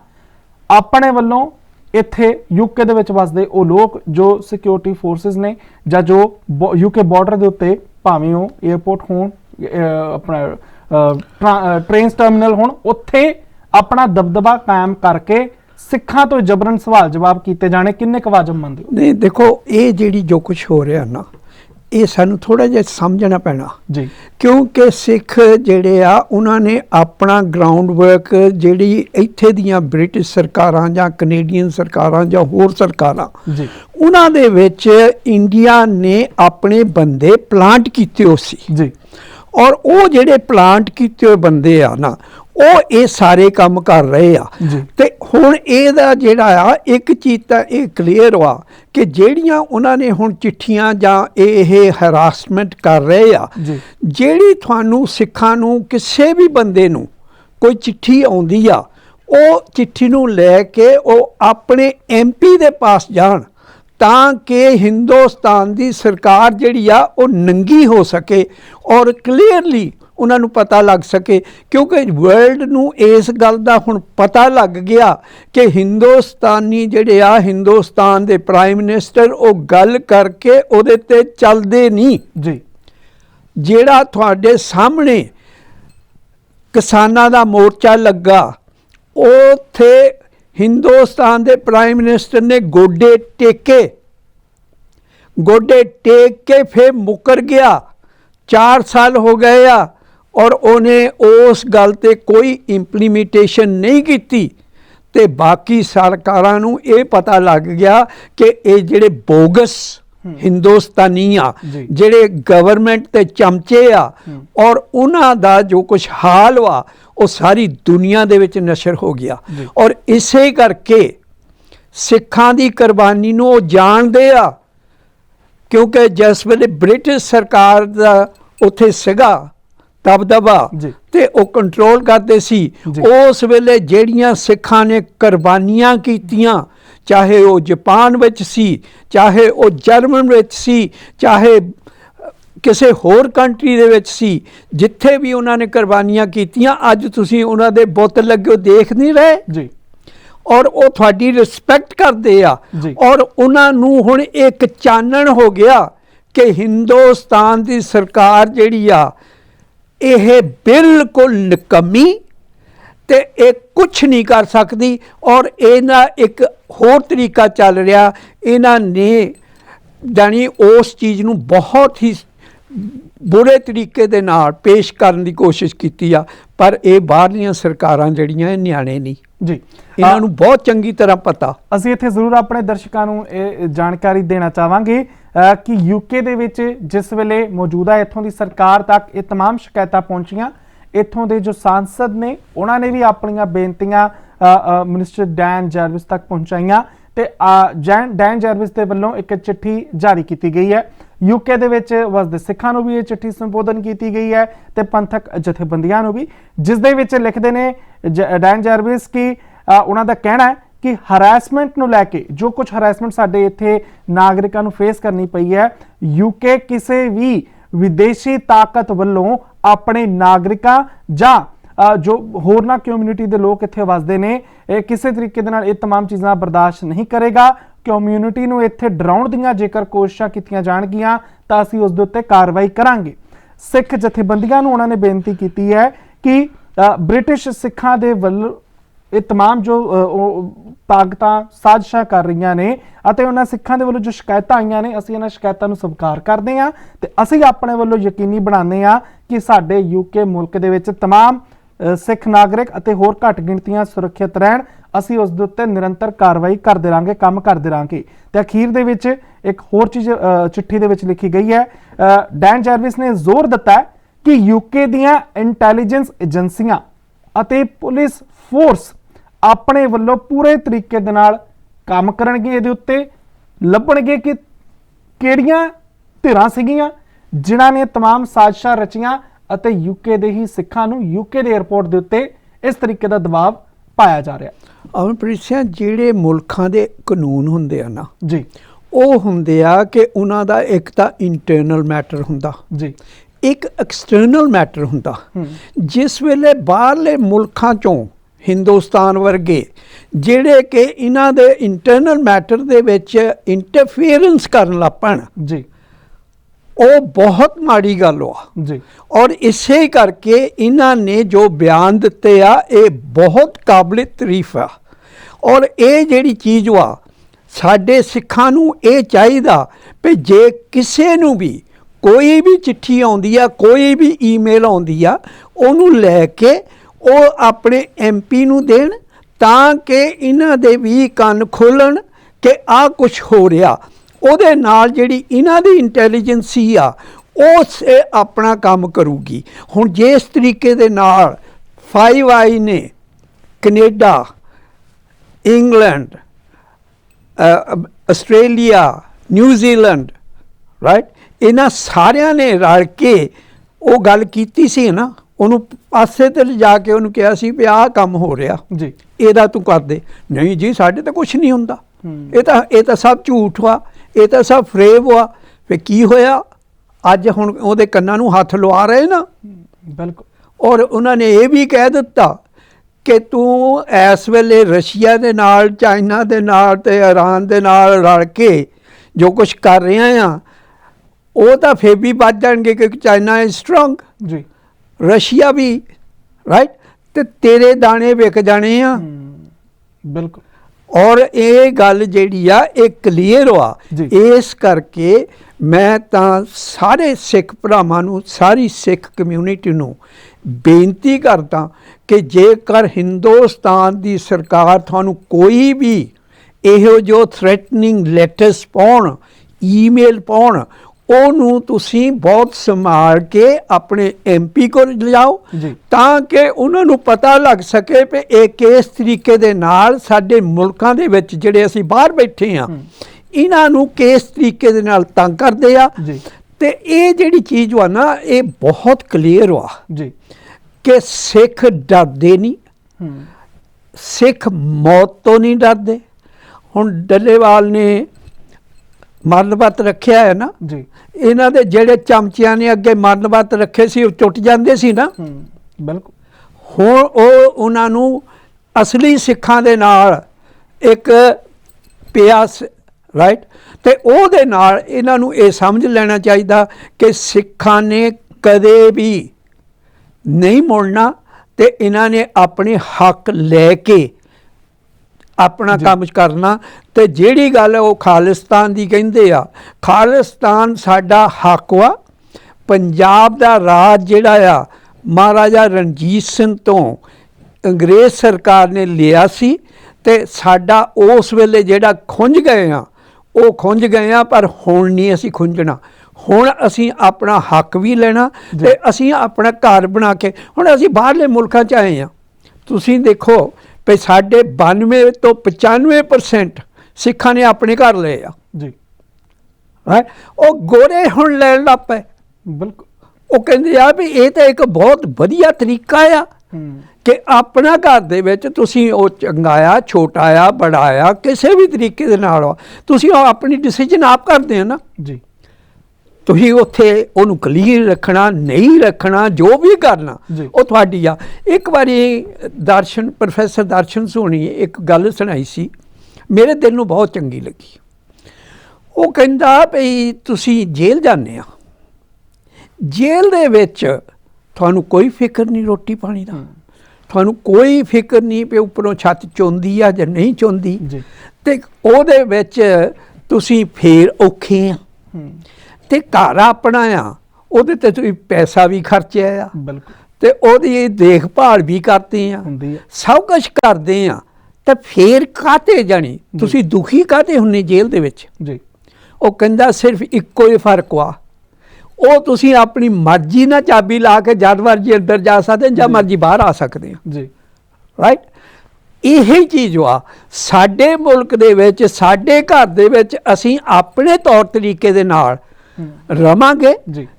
ਆਪਣੇ ਵੱਲੋਂ ਇੱਥੇ ਯੂਕੇ ਦੇ ਵਿੱਚ ਵਸਦੇ ਉਹ ਲੋਕ, ਜੋ ਸਿਕਿਉਰਿਟੀ ਫੋਰਸਸ ਨੇ ਜਾਂ ਜੋ ਯੂਕੇ ਬਾਰਡਰ ਦੇ ਉੱਤੇ ਭਾਵੇਂ ਉਹ 에어ਪੋਰਟ ਹੋਣ ਆਪਣਾ ਟ੍ਰੇਨਸ ਟਰਮੀਨਲ ਹੋਣ, ਉੱਥੇ ਆਪਣਾ ਦਬਦਬਾ ਕਾਇਮ ਕਰਕੇ ਸਿੱਖਾਂ ਤੋਂ ਜਬਰਨ ਸਵਾਲ ਜਵਾਬ ਕੀਤੇ ਜਾਣੇ ਕਿੰਨੇ ਕੁ ਵਾਜਬ ਮੰਨਦੇ ਹੋ? ਨਹੀਂ ਦੇਖੋ ਇਹ ਜਿਹੜੀ ਜੋ ਕੁਝ ਹੋ ਰਿਹਾ ਨਾ ਇਹ ਸਾਨੂੰ ਥੋੜਾ ਜਿਹਾ ਸਮਝਣਾ ਪੈਣਾ। ਜੀ। ਕਿਉਂਕਿ ਸਿੱਖ ਜਿਹੜੇ ਆ ਉਹਨਾਂ ਨੇ ਆਪਣਾ ਗਰਾਊਂਡ ਵਰਕ ਜਿਹੜੀ ਇੱਥੇ ਦੀਆਂ ਬ੍ਰਿਟਿਸ਼ ਸਰਕਾਰਾਂ ਜਾਂ ਕੈਨੇਡੀਅਨ ਸਰਕਾਰਾਂ ਜਾਂ ਹੋਰ ਸਰਕਾਰਾਂ ਜੀ। ਉਹਨਾਂ ਦੇ ਵਿੱਚ ਇੰਡੀਆ ਨੇ ਆਪਣੇ ਬੰਦੇ ਪਲਾਂਟ ਕੀਤੇ ਹੋ ਸੀ। ਜੀ। ਔਰ ਉਹ ਜਿਹੜੇ ਪਲਾਂਟ ਕੀਤੇ ਹੋਏ ਬੰਦੇ ਆ ਨਾ ਉਹ ਇਹ ਸਾਰੇ ਕੰਮ ਕਰ ਰਹੇ ਆ। ਤੇ ਹੁਣ ਇਹਦਾ ਜਿਹੜਾ ਆ ਇੱਕ ਚੀਜ਼ ਤਾਂ ਇਹ ਕਲੀਅਰ ਵਾ ਕਿ ਜਿਹੜੀਆਂ ਉਹਨਾਂ ਨੇ ਹੁਣ ਚਿੱਠੀਆਂ ਜਾਂ ਇਹ ਹਰਾਸਮੈਂਟ ਕਰ ਰਹੇ ਆ। ਜਿਹੜੀ ਤੁਹਾਨੂੰ ਸਿੱਖਾਂ ਨੂੰ ਕਿਸੇ ਵੀ ਬੰਦੇ ਨੂੰ ਕੋਈ ਚਿੱਠੀ ਆਉਂਦੀ ਆ ਉਹ ਚਿੱਠੀ ਨੂੰ ਲੈ ਕੇ ਉਹ ਆਪਣੇ ਐਮਪੀ ਦੇ ਪਾਸ ਜਾਣ ਤਾਂ ਕਿ ਹਿੰਦੁਸਤਾਨ ਦੀ ਸਰਕਾਰ ਜਿਹੜੀ ਆ ਉਹ ਨੰਗੀ ਹੋ ਸਕੇ ਔਰ ਕਲੀਅਰਲੀ ਉਹਨਾਂ ਨੂੰ ਪਤਾ ਲੱਗ ਸਕੇ। ਕਿਉਂਕਿ ਵਰਲਡ ਨੂੰ ਇਸ ਗੱਲ ਦਾ ਹੁਣ ਪਤਾ ਲੱਗ ਗਿਆ ਕਿ ਹਿੰਦੁਸਤਾਨੀ ਜਿਹੜੇ ਆ ਹਿੰਦੁਸਤਾਨ ਦੇ ਪ੍ਰਾਈਮ ਮਿਨਿਸਟਰ ਉਹ ਗੱਲ ਕਰਕੇ ਉਹਦੇ ਤੇ ਚੱਲਦੇ ਨਹੀਂ। ਜੀ। ਜਿਹੜਾ ਤੁਹਾਡੇ ਸਾਹਮਣੇ ਕਿਸਾਨਾਂ ਦਾ ਮੋਰਚਾ ਲੱਗਾ ਉਥੇ ਹਿੰਦੁਸਤਾਨ ਦੇ ਪ੍ਰਾਈਮ ਮਿਨਿਸਟਰ ਨੇ ਗੋਡੇ ਟੇਕੇ। ਗੋਡੇ ਟੇਕ ਕੇ ਫਿਰ ਮੁਕਰ ਗਿਆ। 4 ਸਾਲ ਹੋ ਗਏ ਆ। ਔਰ ਉਹਨੇ ਉਸ ਗੱਲ ਤੇ ਕੋਈ ਇੰਪਲੀਮੈਂਟੇਸ਼ਨ ਨਹੀਂ ਕੀਤੀ ਤੇ ਬਾਕੀ ਸਰਕਾਰਾਂ ਨੂੰ ਇਹ ਪਤਾ ਲੱਗ ਗਿਆ ਕਿ ਇਹ ਜਿਹੜੇ ਬੋਗਸ ਹਿੰਦੁਸਤਾਨੀ ਆ। ਜਿਹੜੇ ਗਵਰਨਮੈਂਟ ਤੇ ਚਮਚੇ ਆ। ਔਰ ਉਹਨਾਂ ਦਾ ਜੋ ਕੁਝ ਹਾਲ ਵਾ ਉਹ ਸਾਰੀ ਦੁਨੀਆ ਦੇ ਵਿੱਚ ਨਸ਼ਰ ਹੋ ਗਿਆ। ਔਰ ਇਸੇ ਕਰਕੇ ਸਿੱਖਾਂ ਦੀ ਕੁਰਬਾਨੀ ਨੂੰ ਉਹ ਜਾਣਦੇ ਆ ਕਿਉਂਕਿ ਜਿਸ ਵੇਲੇ ਬ੍ਰਿਟਿਸ਼ ਸਰਕਾਰ ਦਾ ਉੱਥੇ ਸੀਗਾ ਦਬਦਬਾ। ਤੇ ਉਹ ਕੰਟਰੋਲ ਕਰਦੇ ਸੀ। ਉਸ ਵੇਲੇ ਜਿਹੜੀਆਂ ਸਿੱਖਾਂ ਨੇ ਕੁਰਬਾਨੀਆਂ ਕੀਤੀਆਂ ਚਾਹੇ ਉਹ ਜਾਪਾਨ ਵਿੱਚ ਸੀ ਚਾਹੇ ਉਹ ਜਰਮਨ ਵਿੱਚ ਸੀ ਚਾਹੇ ਕਿਸੇ ਹੋਰ ਕੰਟਰੀ ਦੇ ਵਿੱਚ ਸੀ ਜਿੱਥੇ ਵੀ ਉਹਨਾਂ ਨੇ ਕੁਰਬਾਨੀਆਂ ਕੀਤੀਆਂ ਅੱਜ ਤੁਸੀਂ ਉਹਨਾਂ ਦੇ ਬੁੱਤ ਲੱਗੇ ਦੇਖ ਨਹੀਂ ਰਹੇ ਜੀ ਔਰ ਉਹ ਤੁਹਾਡੀ ਰਿਸਪੈਕਟ ਕਰਦੇ ਆ। ਔਰ ਉਹਨਾਂ ਨੂੰ ਹੁਣ ਇੱਕ ਚਾਨਣ ਹੋ ਗਿਆ ਕਿ ਹਿੰਦੁਸਤਾਨ ਦੀ ਸਰਕਾਰ ਜਿਹੜੀ ਆ ਇਹ ਬਿਲਕੁਲ ਨਿਕੰਮੀ ਤੇ ਇਹ ਕੁਝ ਨਹੀਂ ਕਰ ਸਕਦੀ ਔਰ ਇਹਦਾ ਇੱਕ ਹੋਰ ਤਰੀਕਾ ਚੱਲ ਰਿਹਾ। ਇਹਨਾਂ ਨੇ ਜਾਣੀ ਉਸ ਚੀਜ਼ ਨੂੰ ਬਹੁਤ ਹੀ ਬੁਰੇ ਤਰੀਕੇ ਦੇ ਨਾਲ ਪੇਸ਼ ਕਰਨ ਦੀ ਕੋਸ਼ਿਸ਼ ਕੀਤੀ ਆ ਪਰ ਇਹ ਬਾਹਰਲੀਆਂ ਸਰਕਾਰਾਂ ਜਿਹੜੀਆਂ ਇਹ ਨਿਆਣੇ ਨਹੀਂ ਜੀ ਇਹਨਾਂ ਅ, ਨੂੰ ਬਹੁਤ ਚੰਗੀ ਤਰ੍ਹਾਂ ਪਤਾ ਅਸੀਂ ਇੱਥੇ ਜ਼ਰੂਰ ਆਪਣੇ ਦਰਸ਼ਕਾਂ ਨੂੰ ਇਹ ਜਾਣਕਾਰੀ ਦੇਣਾ ਚਾਹਾਂਗੇ ਅ, ਕਿ ਯੂਕੇ ਦੇ ਵਿੱਚ ਜਿਸ ਵੇਲੇ ਮੌਜੂਦਾ ਇੱਥੋਂ ਦੀ ਸਰਕਾਰ ਤੱਕ ਇਹ तमाम ਸ਼ਿਕਾਇਤਾਂ ਪਹੁੰਚੀਆਂ ਇੱਥੋਂ ਦੇ ਜੋ ਸਾਂਸਦ ਨੇ ਉਹਨਾਂ ਨੇ ਵੀ ਆਪਣੀਆਂ ਬੇਨਤੀਆਂ ਅ, ਅ, ਮਿਨਿਸਟਰ ਡੈਨ ਜਰਵਿਸ ਤੱਕ ਪਹੁੰਚਾਈਆਂ ਤੇ ਅ, ਜੈਨ ਡੈਨ ਜਰਵਿਸ ਦੇ ਵੱਲੋਂ ਇੱਕ ਚਿੱਠੀ ਜਾਰੀ ਕੀਤੀ ਗਈ ਹੈ ਯੂਕੇ ਦੇ ਵਿੱਚ ਵਸਦੇ ਸਿੱਖਾਂ ਨੂੰ ਵੀ ਇਹ ਚਿੱਠੀ ਸੰਬੋਧਨ ਕੀਤੀ ਗਈ ਹੈ ਤੇ ਪੰਥਕ ਜਥੇਬੰਦੀਆਂ ਨੂੰ ਵੀ ਜਿਸ ਦੇ ਵਿੱਚ ਲਿਖਦੇ ਨੇ ਜ- ਡੈਨ ਜਰਵਿਸ ਕਿ ਅ, ਉਹਨਾਂ ਦਾ ਕਹਿਣਾ ਹੈ ਕਿ ਹਰਾਸਮੈਂਟ ਨੂੰ ਲੈ ਕੇ ਜੋ ਕੁਝ ਹਰਾਸਮੈਂਟ ਸਾਡੇ ਇੱਥੇ ਨਾਗਰਿਕਾਂ ਨੂੰ ਫੇਸ ਕਰਨੀ ਪਈ ਹੈ ਯੂਕੇ ਕਿਸੇ ਵੀ ਵਿਦੇਸ਼ੀ ਤਾਕਤ ਵੱਲੋਂ ਆਪਣੇ ਨਾਗਰਿਕਾਂ ਜਾਂ ਅ, ਜੋ ਹੋਰਨਾਂ ਕਮਿਊਨਿਟੀ ਦੇ ਲੋਕ ਇੱਥੇ ਵਸਦੇ ਨੇ ਇਹ ਕਿਸੇ ਤਰੀਕੇ ਦੇ ਨਾਲ ਇਹ तमाम ਚੀਜ਼ਾਂ ਬਰਦਾਸ਼ਤ ਨਹੀਂ ਕਰੇਗਾ ਕਮਿਊਨਿਟੀ ਨੂੰ ਇੱਥੇ ਡਰਾਉਣ ਦੀਆਂ ਜੇਕਰ ਕੋਸ਼ਿਸ਼ਾਂ ਕੀਤੀਆਂ ਜਾਣਗੀਆਂ ਤਾਂ ਅਸੀਂ ਉਸ ਦੇ ਉੱਤੇ ਕਾਰਵਾਈ ਕਰਾਂਗੇ ਸਿੱਖ ਜਥੇਬੰਦੀਆਂ ਨੂੰ ਉਹਨਾਂ ਨੇ ਬੇਨਤੀ ਕੀਤੀ ਹੈ ਕਿ ਅ, ਬ੍ਰਿਟਿਸ਼ ਸਿੱਖਾਂ ਦੇ ਵੱਲੋਂ ਇਹ तमाम ਜੋ ਅ, ਉਹ ਤਾਕਤਾਂ ਸਾਜ਼ਿਸ਼ਾਂ ਕਰ ਰਹੀਆਂ ਨੇ ਅਤੇ ਉਹਨਾਂ ਸਿੱਖਾਂ ਦੇ ਵੱਲੋਂ ਜੋ ਸ਼ਿਕਾਇਤਾਂ ਆਈਆਂ ਨੇ ਅਸੀਂ ਇਹਨਾਂ ਸ਼ਿਕਾਇਤਾਂ ਨੂੰ ਸਵੀਕਾਰ ਕਰਦੇ ਹਾਂ ਤੇ ਅਸੀਂ ਆਪਣੇ ਵੱਲੋਂ ਯਕੀਨੀ ਬਣਾਉਂਦੇ ਹਾਂ ਕਿ ਸਾਡੇ ਯੂਕੇ ਮੁਲਕ ਦੇ ਵਿੱਚ तमाम ਅ, ਸਿੱਖ ਨਾਗਰਿਕ ਅਤੇ ਹੋਰ ਘੱਟ ਗਿਣਤੀਆਂ ਸੁਰੱਖਿਅਤ ਰਹਿਣ ਅਸੀਂ ਉਸ ਦੇ ਉੱਤੇ ਨਿਰੰਤਰ ਕਾਰਵਾਈ ਕਰਦੇ ਰਾਂਗੇ ਕੰਮ ਕਰਦੇ ਰਾਂਗੇ ਤੇ ਅਖੀਰ ਦੇ ਵਿੱਚ ਇੱਕ ਹੋਰ ਚੀਜ਼ ਅ, ਚਿੱਠੀ ਦੇ ਵਿੱਚ ਲਿਖੀ ਗਈ ਹੈ ਅ, ਡੈਨ ਜਰਵਿਸ ਨੇ ਜ਼ੋਰ ਦਿੱਤਾ ਹੈ ਕਿ ਯੂਕੇ ਦੀਆਂ ਇੰਟੈਲੀਜੈਂਸ ਏਜੰਸੀਆਂ ਅਤੇ ਪੁਲਿਸ ਫੋਰਸ ਆਪਣੇ ਵੱਲੋਂ ਪੂਰੇ ਤਰੀਕੇ ਦੇ ਨਾਲ ਕੰਮ ਕਰਨਗੇ ਇਹਦੇ ਉੱਤੇ ਲੱਭਣਗੇ ਕਿ ਕਿਹੜੀਆਂ ਧਿਰਾਂ ਸੀਗੀਆਂ ਜਿਨ੍ਹਾਂ ਨੇ तमाम ਸਾਜ਼ਿਸ਼ਾਂ ਰਚੀਆਂ ਅਤੇ ਯੂਕੇ ਦੇ ਹੀ ਸਿੱਖਾਂ ਨੂੰ ਯੂਕੇ ਦੇ 에ਅਰਪੋਰਟ ਦੇ ਉੱਤੇ ਇਸ ਤਰੀਕੇ ਦਾ ਦਬਾਅ ਪਾਇਆ ਜਾ ਰਿਹਾ। ਅਮਰਪ੍ਰੀਤ ਸਿੰਘ ਜਿਹੜੇ ਮੁਲਕਾਂ ਦੇ ਕਾਨੂੰਨ ਹੁੰਦੇ ਆ ਨਾ ਜੀ। ਉਹ ਹੁੰਦੇ ਆ ਕਿ ਉਹਨਾਂ ਦਾ ਇੱਕ ਤਾਂ ਇੰਟਰਨਲ ਮੈਟਰ ਹੁੰਦਾ ਜੀ। ਇੱਕ ਐਕਸਟਰਨਲ ਮੈਟਰ ਹੁੰਦਾ। ਜਿਸ ਵੇਲੇ ਬਾਹਰਲੇ ਮੁਲਕਾਂ ਚੋਂ ਹਿੰਦੁਸਤਾਨ ਵਰਗੇ ਜਿਹੜੇ ਕਿ ਇਹਨਾਂ ਦੇ ਇੰਟਰਨਲ ਮੈਟਰ ਦੇ ਵਿੱਚ ਇੰਟਰਫੀਅਰੈਂਸ ਕਰਨ ਲੱਪਣ ਜੀ। ਉਹ ਬਹੁਤ ਮਾੜੀ ਗੱਲ ਆ। ਜੀ। ਔਰ ਇਸੇ ਕਰਕੇ ਇਹਨਾਂ ਨੇ ਜੋ ਬਿਆਨ ਦਿੱਤੇ ਆ ਇਹ ਬਹੁਤ ਕਾਬਲੇ ਤਾਰੀਫ ਆ। ਔਰ ਇਹ ਜਿਹੜੀ ਚੀਜ਼ ਵਾ ਸਾਡੇ ਸਿੱਖਾਂ ਨੂੰ ਇਹ ਚਾਹੀਦਾ ਵੀ ਜੇ ਕਿਸੇ ਨੂੰ ਵੀ ਕੋਈ ਵੀ ਚਿੱਠੀ ਆਉਂਦੀ ਆ ਕੋਈ ਵੀ ਈਮੇਲ ਆਉਂਦੀ ਆ ਉਹਨੂੰ ਲੈ ਕੇ ਉਹ ਆਪਣੇ ਐਮਪੀ ਨੂੰ ਦੇਣ ਤਾਂ ਕਿ ਇਹਨਾਂ ਦੇ ਵੀ ਕੰਨ ਖੋਲਣ ਕਿ ਆ ਕੁਝ ਹੋ ਰਿਹਾ। ਉਹਦੇ ਨਾਲ ਜਿਹੜੀ ਇਹਨਾਂ ਦੀ ਇੰਟੈਲੀਜੈਂਸੀ ਆ ਉਹ ਸੇ ਆਪਣਾ ਕੰਮ ਕਰੂਗੀ। ਹੁਣ ਜੇ ਇਸ ਤਰੀਕੇ ਦੇ ਨਾਲ 5i ਨੇ Canada England Australia New Zealand right ਇਹਨਾਂ ਸਾਰਿਆਂ ਨੇ ਰਲ ਕੇ ਉਹ ਗੱਲ ਕੀਤੀ ਸੀ ਨਾ ਉਹਨੂੰ ਪਾਸੇ ਤੇ ਲਿਜਾ ਕੇ ਉਹਨੂੰ ਕਿਹਾ ਸੀ ਵੀ ਆਹ ਕੰਮ ਹੋ ਰਿਹਾ। ਜੀ। ਇਹਦਾ ਤੂੰ ਕਰ ਦੇ। ਨਹੀਂ ਜੀ ਸਾਡੇ ਤਾਂ ਕੁਝ ਨਹੀਂ ਹੁੰਦਾ। ਇਹ ਤਾਂ ਇਹ ਤਾਂ ਸਭ ਝੂਠ ਵਾ। ਇਹ ਤਾਂ ਸਭ ਫਰੇਬ ਵਾ ਫੇ ਕੀ ਹੋਇਆ? ਅੱਜ ਹੁਣ ਉਹਦੇ ਕੰਨਾਂ ਨੂੰ ਹੱਥ ਲਵਾ ਰਹੇ ਨਾ। ਬਿਲਕੁਲ। ਔਰ ਉਹਨਾਂ ਨੇ ਇਹ ਵੀ ਕਹਿ ਦਿੱਤਾ ਕਿ ਤੂੰ ਇਸ ਵੇਲੇ ਰਸ਼ੀਆ ਦੇ ਨਾਲ ਚਾਈਨਾ ਦੇ ਨਾਲ ਤੇ ਇਰਾਨ ਦੇ ਨਾਲ ਰਲ ਕੇ ਜੋ ਕੁਝ ਕਰ ਰਿਹਾ ਆ ਉਹ ਤਾਂ ਫੇਰ ਵੀ ਵੱਧ ਜਾਣਗੇ ਕਿਉਂਕਿ ਚਾਈਨਾ ਇਜ਼ ਸਟਰੋਂਗ ਜੀ। ਰਸ਼ੀਆ ਵੀ ਰਾਈਟ ਤੇ ਤੇਰੇ ਦਾਣੇ ਵਿਕ ਜਾਣੇ ਆ। ਬਿਲਕੁਲ। ਔਰ ਇਹ ਗੱਲ ਜਿਹੜੀ ਆ ਇਹ ਕਲੀਅਰ ਆ ਜੀ। ਇਸ ਕਰਕੇ ਮੈਂ ਤਾਂ ਸਾਰੇ ਸਿੱਖ ਭਰਾਵਾਂ ਨੂੰ ਸਾਰੀ ਸਿੱਖ ਕਮਿਊਨਿਟੀ ਨੂੰ ਬੇਨਤੀ ਕਰਦਾ ਕਿ ਜੇਕਰ ਹਿੰਦੁਸਤਾਨ ਦੀ ਸਰਕਾਰ ਤੁਹਾਨੂੰ ਕੋਈ ਵੀ ਇਹੋ ਜੋ ਥ੍ਰੈਟਨਿੰਗ ਲੈਟਰਸ ਪਾਉਣ ਈਮੇਲ ਪਾਉਣ ਉਹਨੂੰ ਤੁਸੀਂ ਬਹੁਤ ਸੰਭਾਲ ਕੇ ਆਪਣੇ ਐਮਪੀ ਕੋਲ ਲਿਜਾਓ। ਤਾਂ ਕਿ ਉਹਨਾਂ ਨੂੰ ਪਤਾ ਲੱਗ ਸਕੇ ਕਿ ਇਹ ਕਿਸ ਤਰੀਕੇ ਦੇ ਨਾਲ ਸਾਡੇ ਮੁਲਕਾਂ ਦੇ ਵਿੱਚ ਜਿਹੜੇ ਅਸੀਂ ਬਾਹਰ ਬੈਠੇ ਆ ਇਹਨਾਂ ਨੂੰ ਕਿਸ ਤਰੀਕੇ ਦੇ ਨਾਲ ਤੰਗ ਕਰਦੇ ਆ। ਤੇ ਇਹ ਜਿਹੜੀ ਚੀਜ਼ ਵਾ ਨਾ ਇਹ ਬਹੁਤ ਕਲੀਅਰ ਵਾ ਜੀ। ਕਿ ਸਿੱਖ ਡਰਦੇ ਨਹੀਂ। ਸਿੱਖ ਮੌਤ ਤੋਂ ਨਹੀਂ ਡਰਦੇ। ਹੁਣ ਡੱਲੇਵਾਲ ਨੇ ਮਰਨਵਤ ਰੱਖਿਆ ਹੈ ਨਾ? ਜੀ। ਇਹਨਾਂ ਦੇ ਜਿਹੜੇ ਚਮਚਿਆਂ ਨੇ ਅੱਗੇ ਮਰਨਵਤ ਰੱਖੇ ਸੀ ਉਹ ਟੁੱਟ ਜਾਂਦੇ ਸੀ ਨਾ? ਬਿਲਕੁਲ। ਹੁਣ ਉਹ ਉਹਨਾਂ ਨੂੰ ਅਸਲੀ ਸਿੱਖਾਂ ਦੇ ਨਾਲ ਇੱਕ ਪਿਆਸ ਰਾਈਟ ਤੇ ਉਹਦੇ ਨਾਲ ਇਹਨਾਂ ਨੂੰ ਇਹ ਸਮਝ ਲੈਣਾ ਚਾਹੀਦਾ ਕਿ ਸਿੱਖਾਂ ਨੇ ਕਦੇ ਵੀ ਨਹੀਂ ਮੁੜਨਾ ਤੇ ਇਹਨਾਂ ਨੇ ਆਪਣੇ ਹੱਕ ਲੈ ਕੇ ਆਪਣਾ। ਕੰਮ ਕਰਨਾ ਤੇ ਜਿਹੜੀ ਗੱਲ ਉਹ ਖਾਲਿਸਤਾਨ ਦੀ ਕਹਿੰਦੇ ਆ ਖਾਲਿਸਤਾਨ ਸਾਡਾ ਹੱਕ ਵਾ ਪੰਜਾਬ ਦਾ ਰਾਜ ਜਿਹੜਾ ਆ ਮਹਾਰਾਜਾ ਰਣਜੀਤ ਸਿੰਘ ਤੋਂ ਅੰਗਰੇਜ਼ ਸਰਕਾਰ ਨੇ ਲਿਆ ਸੀ ਤੇ ਸਾਡਾ ਉਸ ਵੇਲੇ ਜਿਹੜਾ ਖੁੰਝ ਗਏ ਆ ਉਹ ਖੁੰਝ ਗਏ ਆ ਪਰ ਹੁਣ ਨਹੀਂ ਅਸੀਂ ਖੁੰਝਣਾ ਹੁਣ ਅਸੀਂ ਆਪਣਾ ਹੱਕ ਵੀ ਲੈਣਾ। ਤੇ ਅਸੀਂ ਆਪਣਾ ਘਰ ਬਣਾ ਕੇ ਹੁਣ ਅਸੀਂ ਬਾਹਰਲੇ ਮੁਲਕਾਂ 'ਚ ਆਏ ਆ ਤੁਸੀਂ ਦੇਖੋ ਵੀ ਸਾਡੇ 92 ਤੋਂ 95% ਸਿੱਖਾਂ ਨੇ ਆਪਣੇ ਘਰ ਲਏ ਆ। ਜੀ। right? ਉਹ ਗੋਰੇ ਹੁਣ ਲੈਣ ਲੱਗ ਪਏ। ਬਿਲਕੁਲ। ਉਹ ਕਹਿੰਦੇ ਆ ਵੀ ਇਹ ਤਾਂ ਇੱਕ ਬਹੁਤ ਵਧੀਆ ਤਰੀਕਾ ਆ ਕਿ ਆਪਣਾ ਘਰ ਦੇ ਵਿੱਚ ਤੁਸੀਂ ਉਹ ਚੰਗਾਇਆ ਛੋਟਾਇਆ ਬੜਾਇਆ ਕਿਸੇ ਵੀ ਤਰੀਕੇ ਦੇ ਨਾਲ ਆ, ਤੁਸੀਂ ਉਹ ਆਪਣੀ ਡਿਸੀਜਨ ਆਪ ਕਰਦੇ ਆ ਨਾ। ਜੀ। ਤੁਸੀਂ ਉੱਥੇ ਉਹਨੂੰ ਕਲੀਅਰ ਰੱਖਣਾ ਨਹੀਂ ਰੱਖਣਾ ਜੋ ਵੀ ਕਰਨਾ। ਉਹ ਤੁਹਾਡੀ ਆ। ਇੱਕ ਵਾਰੀ ਦਰਸ਼ਨ ਪ੍ਰੋਫੈਸਰ ਦਰਸ਼ਨ ਸੋਣੀ ਇੱਕ ਗੱਲ ਸੁਣਾਈ ਸੀ। ਮੇਰੇ ਦਿਲ ਨੂੰ ਬਹੁਤ ਚੰਗੀ ਲੱਗੀ। ਉਹ ਕਹਿੰਦਾ ਵੀ ਤੁਸੀਂ ਜੇਲ੍ਹ ਜਾਂਦੇ ਆ। ਜੇਲ੍ਹ ਦੇ ਵਿੱਚ ਤੁਹਾਨੂੰ ਕੋਈ ਫਿਕਰ ਨਹੀਂ ਰੋਟੀ ਪਾਣੀ ਦਾ। ਤੁਹਾਨੂੰ ਕੋਈ ਫਿਕਰ ਨਹੀਂ ਵੀ ਉੱਪਰੋਂ ਛੱਤ ਚੁੰਦੀ ਆ ਜਾਂ ਨਹੀਂ ਚੁੰਦੀ। ਤੇ ਉਹਦੇ ਵਿੱਚ ਤੁਸੀਂ ਫੇਰ ਔਖੇ ਆ। ਤੇ ਘਰ ਆਪਣਾ ਆ ਉਹਦੇ ਤੇ ਤੁਸੀਂ ਪੈਸਾ ਵੀ ਖਰਚਿਆ ਆ। ਬਿਲਕੁਲ। ਤੇ ਉਹਦੀ ਦੇਖਭਾਲ ਵੀ ਕਰਦੇ ਆ। ਹੁੰਦੀ ਹੈ ਸਭ ਕੁਝ ਕਰਦੇ ਆ ਤਾਂ ਫੇਰ ਕਾਤੇ ਜਾਣੀ? ਤੁਸੀਂ ਦੁਖੀ ਕਾਤੇ ਹੁੰਨੇ ਜੇਲ੍ਹ ਦੇ ਵਿੱਚ? ਜੀ। ਉਹ ਕਹਿੰਦਾ ਸਿਰਫ ਇੱਕੋ ਹੀ ਫ਼ਰਕ ਵਾ। ਉਹ ਤੁਸੀਂ ਆਪਣੀ ਮਰਜ਼ੀ ਨਾਲ ਚਾਬੀ ਲਾ ਕੇ ਜਦ ਮਰਜ਼ੀ ਅੰਦਰ ਜਾ ਸਕਦੇ ਜਾਂ। ਮਰਜ਼ੀ ਬਾਹਰ ਆ ਸਕਦੇ ਆ। ਜੀ। ਰਾਈਟ ਇਹੀ ਚੀਜ਼ ਵਾ। ਸਾਡੇ ਮੁਲਕ ਦੇ ਵਿੱਚ ਸਾਡੇ ਘਰ ਦੇ ਵਿੱਚ ਅਸੀਂ ਆਪਣੇ ਤੌਰ ਤਰੀਕੇ ਦੇ ਨਾਲ ਰਵਾਂਗੇ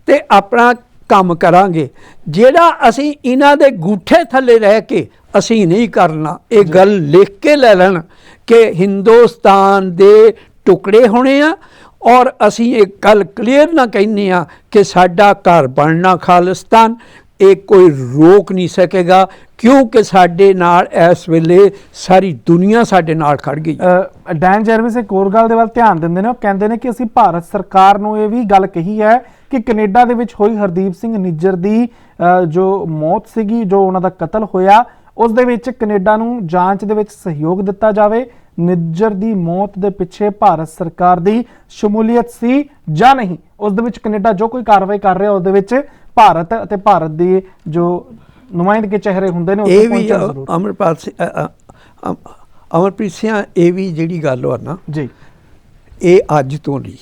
ਤੇ ਆਪਣਾ ਕੰਮ ਕਰਾਂਗੇ। ਜਿਹੜਾ ਅਸੀਂ ਇਹਨਾਂ ਦੇ ਗੂਠੇ ਥੱਲੇ ਰਹਿ ਕੇ ਅਸੀਂ ਨਹੀਂ ਕਰਨਾ ਇਹ ਗੱਲ ਲਿਖ ਕੇ ਲੈ ਲੈਣ ਕਿ ਹਿੰਦੁਸਤਾਨ ਦੇ ਟੁਕੜੇ ਹੋਣੇ ਆ ਔਰ ਅਸੀਂ ਇਹ ਗੱਲ ਕਲੀਅਰ ਨਾ ਕਹਿੰਨੇ ਆ ਕਿ ਸਾਡਾ ਘਰ ਬਣਨਾ ਖਾਲਿਸਤਾਨ ਇਹ ਕੋਈ ਰੋਕ ਨਹੀਂ ਸਕੇਗਾ ਕਿਉਂਕਿ ਸਾਡੇ ਨਾਲ ਇਸ ਵੇਲੇ ਸਾਰੀ ਦੁਨੀਆ ਸਾਡੇ ਨਾਲ ਖੜ ਗਈ। ਡੈਨ ਜਰਵਿਸ ਇੱਕ ਹੋਰ ਗੱਲ ਦੇ ਵੱਲ ਧਿਆਨ ਦਿੰਦੇ ਨੇ ਉਹ ਕਹਿੰਦੇ ਨੇ ਕਿ ਅਸੀਂ ਭਾਰਤ ਸਰਕਾਰ ਨੂੰ ਇਹ ਵੀ ਗੱਲ ਕਹੀ ਹੈ ਕਿ ਕੈਨੇਡਾ ਦੇ ਵਿੱਚ ਹੋਈ ਹਰਦੀਪ ਸਿੰਘ ਨਿੱਜਰ ਦੀ ਅ, ਜੋ ਮੌਤ ਸੀਗੀ ਜੋ ਉਹਨਾਂ ਦਾ ਕਤਲ ਹੋਇਆ ਉਸ ਦੇ ਵਿੱਚ ਕੈਨੇਡਾ ਨੂੰ ਜਾਂਚ ਦੇ ਵਿੱਚ ਸਹਿਯੋਗ ਦਿੱਤਾ ਜਾਵੇ। ਨਿੱਜਰ ਦੀ ਮੌਤ ਦੇ ਪਿੱਛੇ ਭਾਰਤ ਸਰਕਾਰ ਦੀ ਸ਼ਮੂਲੀਅਤ ਸੀ ਜਾਂ ਨਹੀਂ ਉਸ ਦੇ ਵਿੱਚ ਕੈਨੇਡਾ ਜੋ ਕੋਈ ਕਾਰਵਾਈ ਕਰ ਰਿਹਾ ਉਸ ਦੇ ਵਿੱਚ ਭਾਰਤ ਅਤੇ ਭਾਰਤ ਦੀ ਜੋ ਨੁਮਾਇੰਦਗੇ ਚਿਹਰੇ ਹੁੰਦੇ ਨੇ ਉੱਥੇ ਵੀ ਪਹੁੰਚਣਾ ਜ਼ਰੂਰ। ਅਮਰਪਾਲ ਸਿੰਘ ਅਮਰਪ੍ਰੀਤ ਸਿੰਘ ਇਹ ਵੀ ਜਿਹੜੀ ਗੱਲ ਵਾ ਨਾ ਜੀ। ਇਹ ਅੱਜ ਤੋਂ ਨਹੀਂ।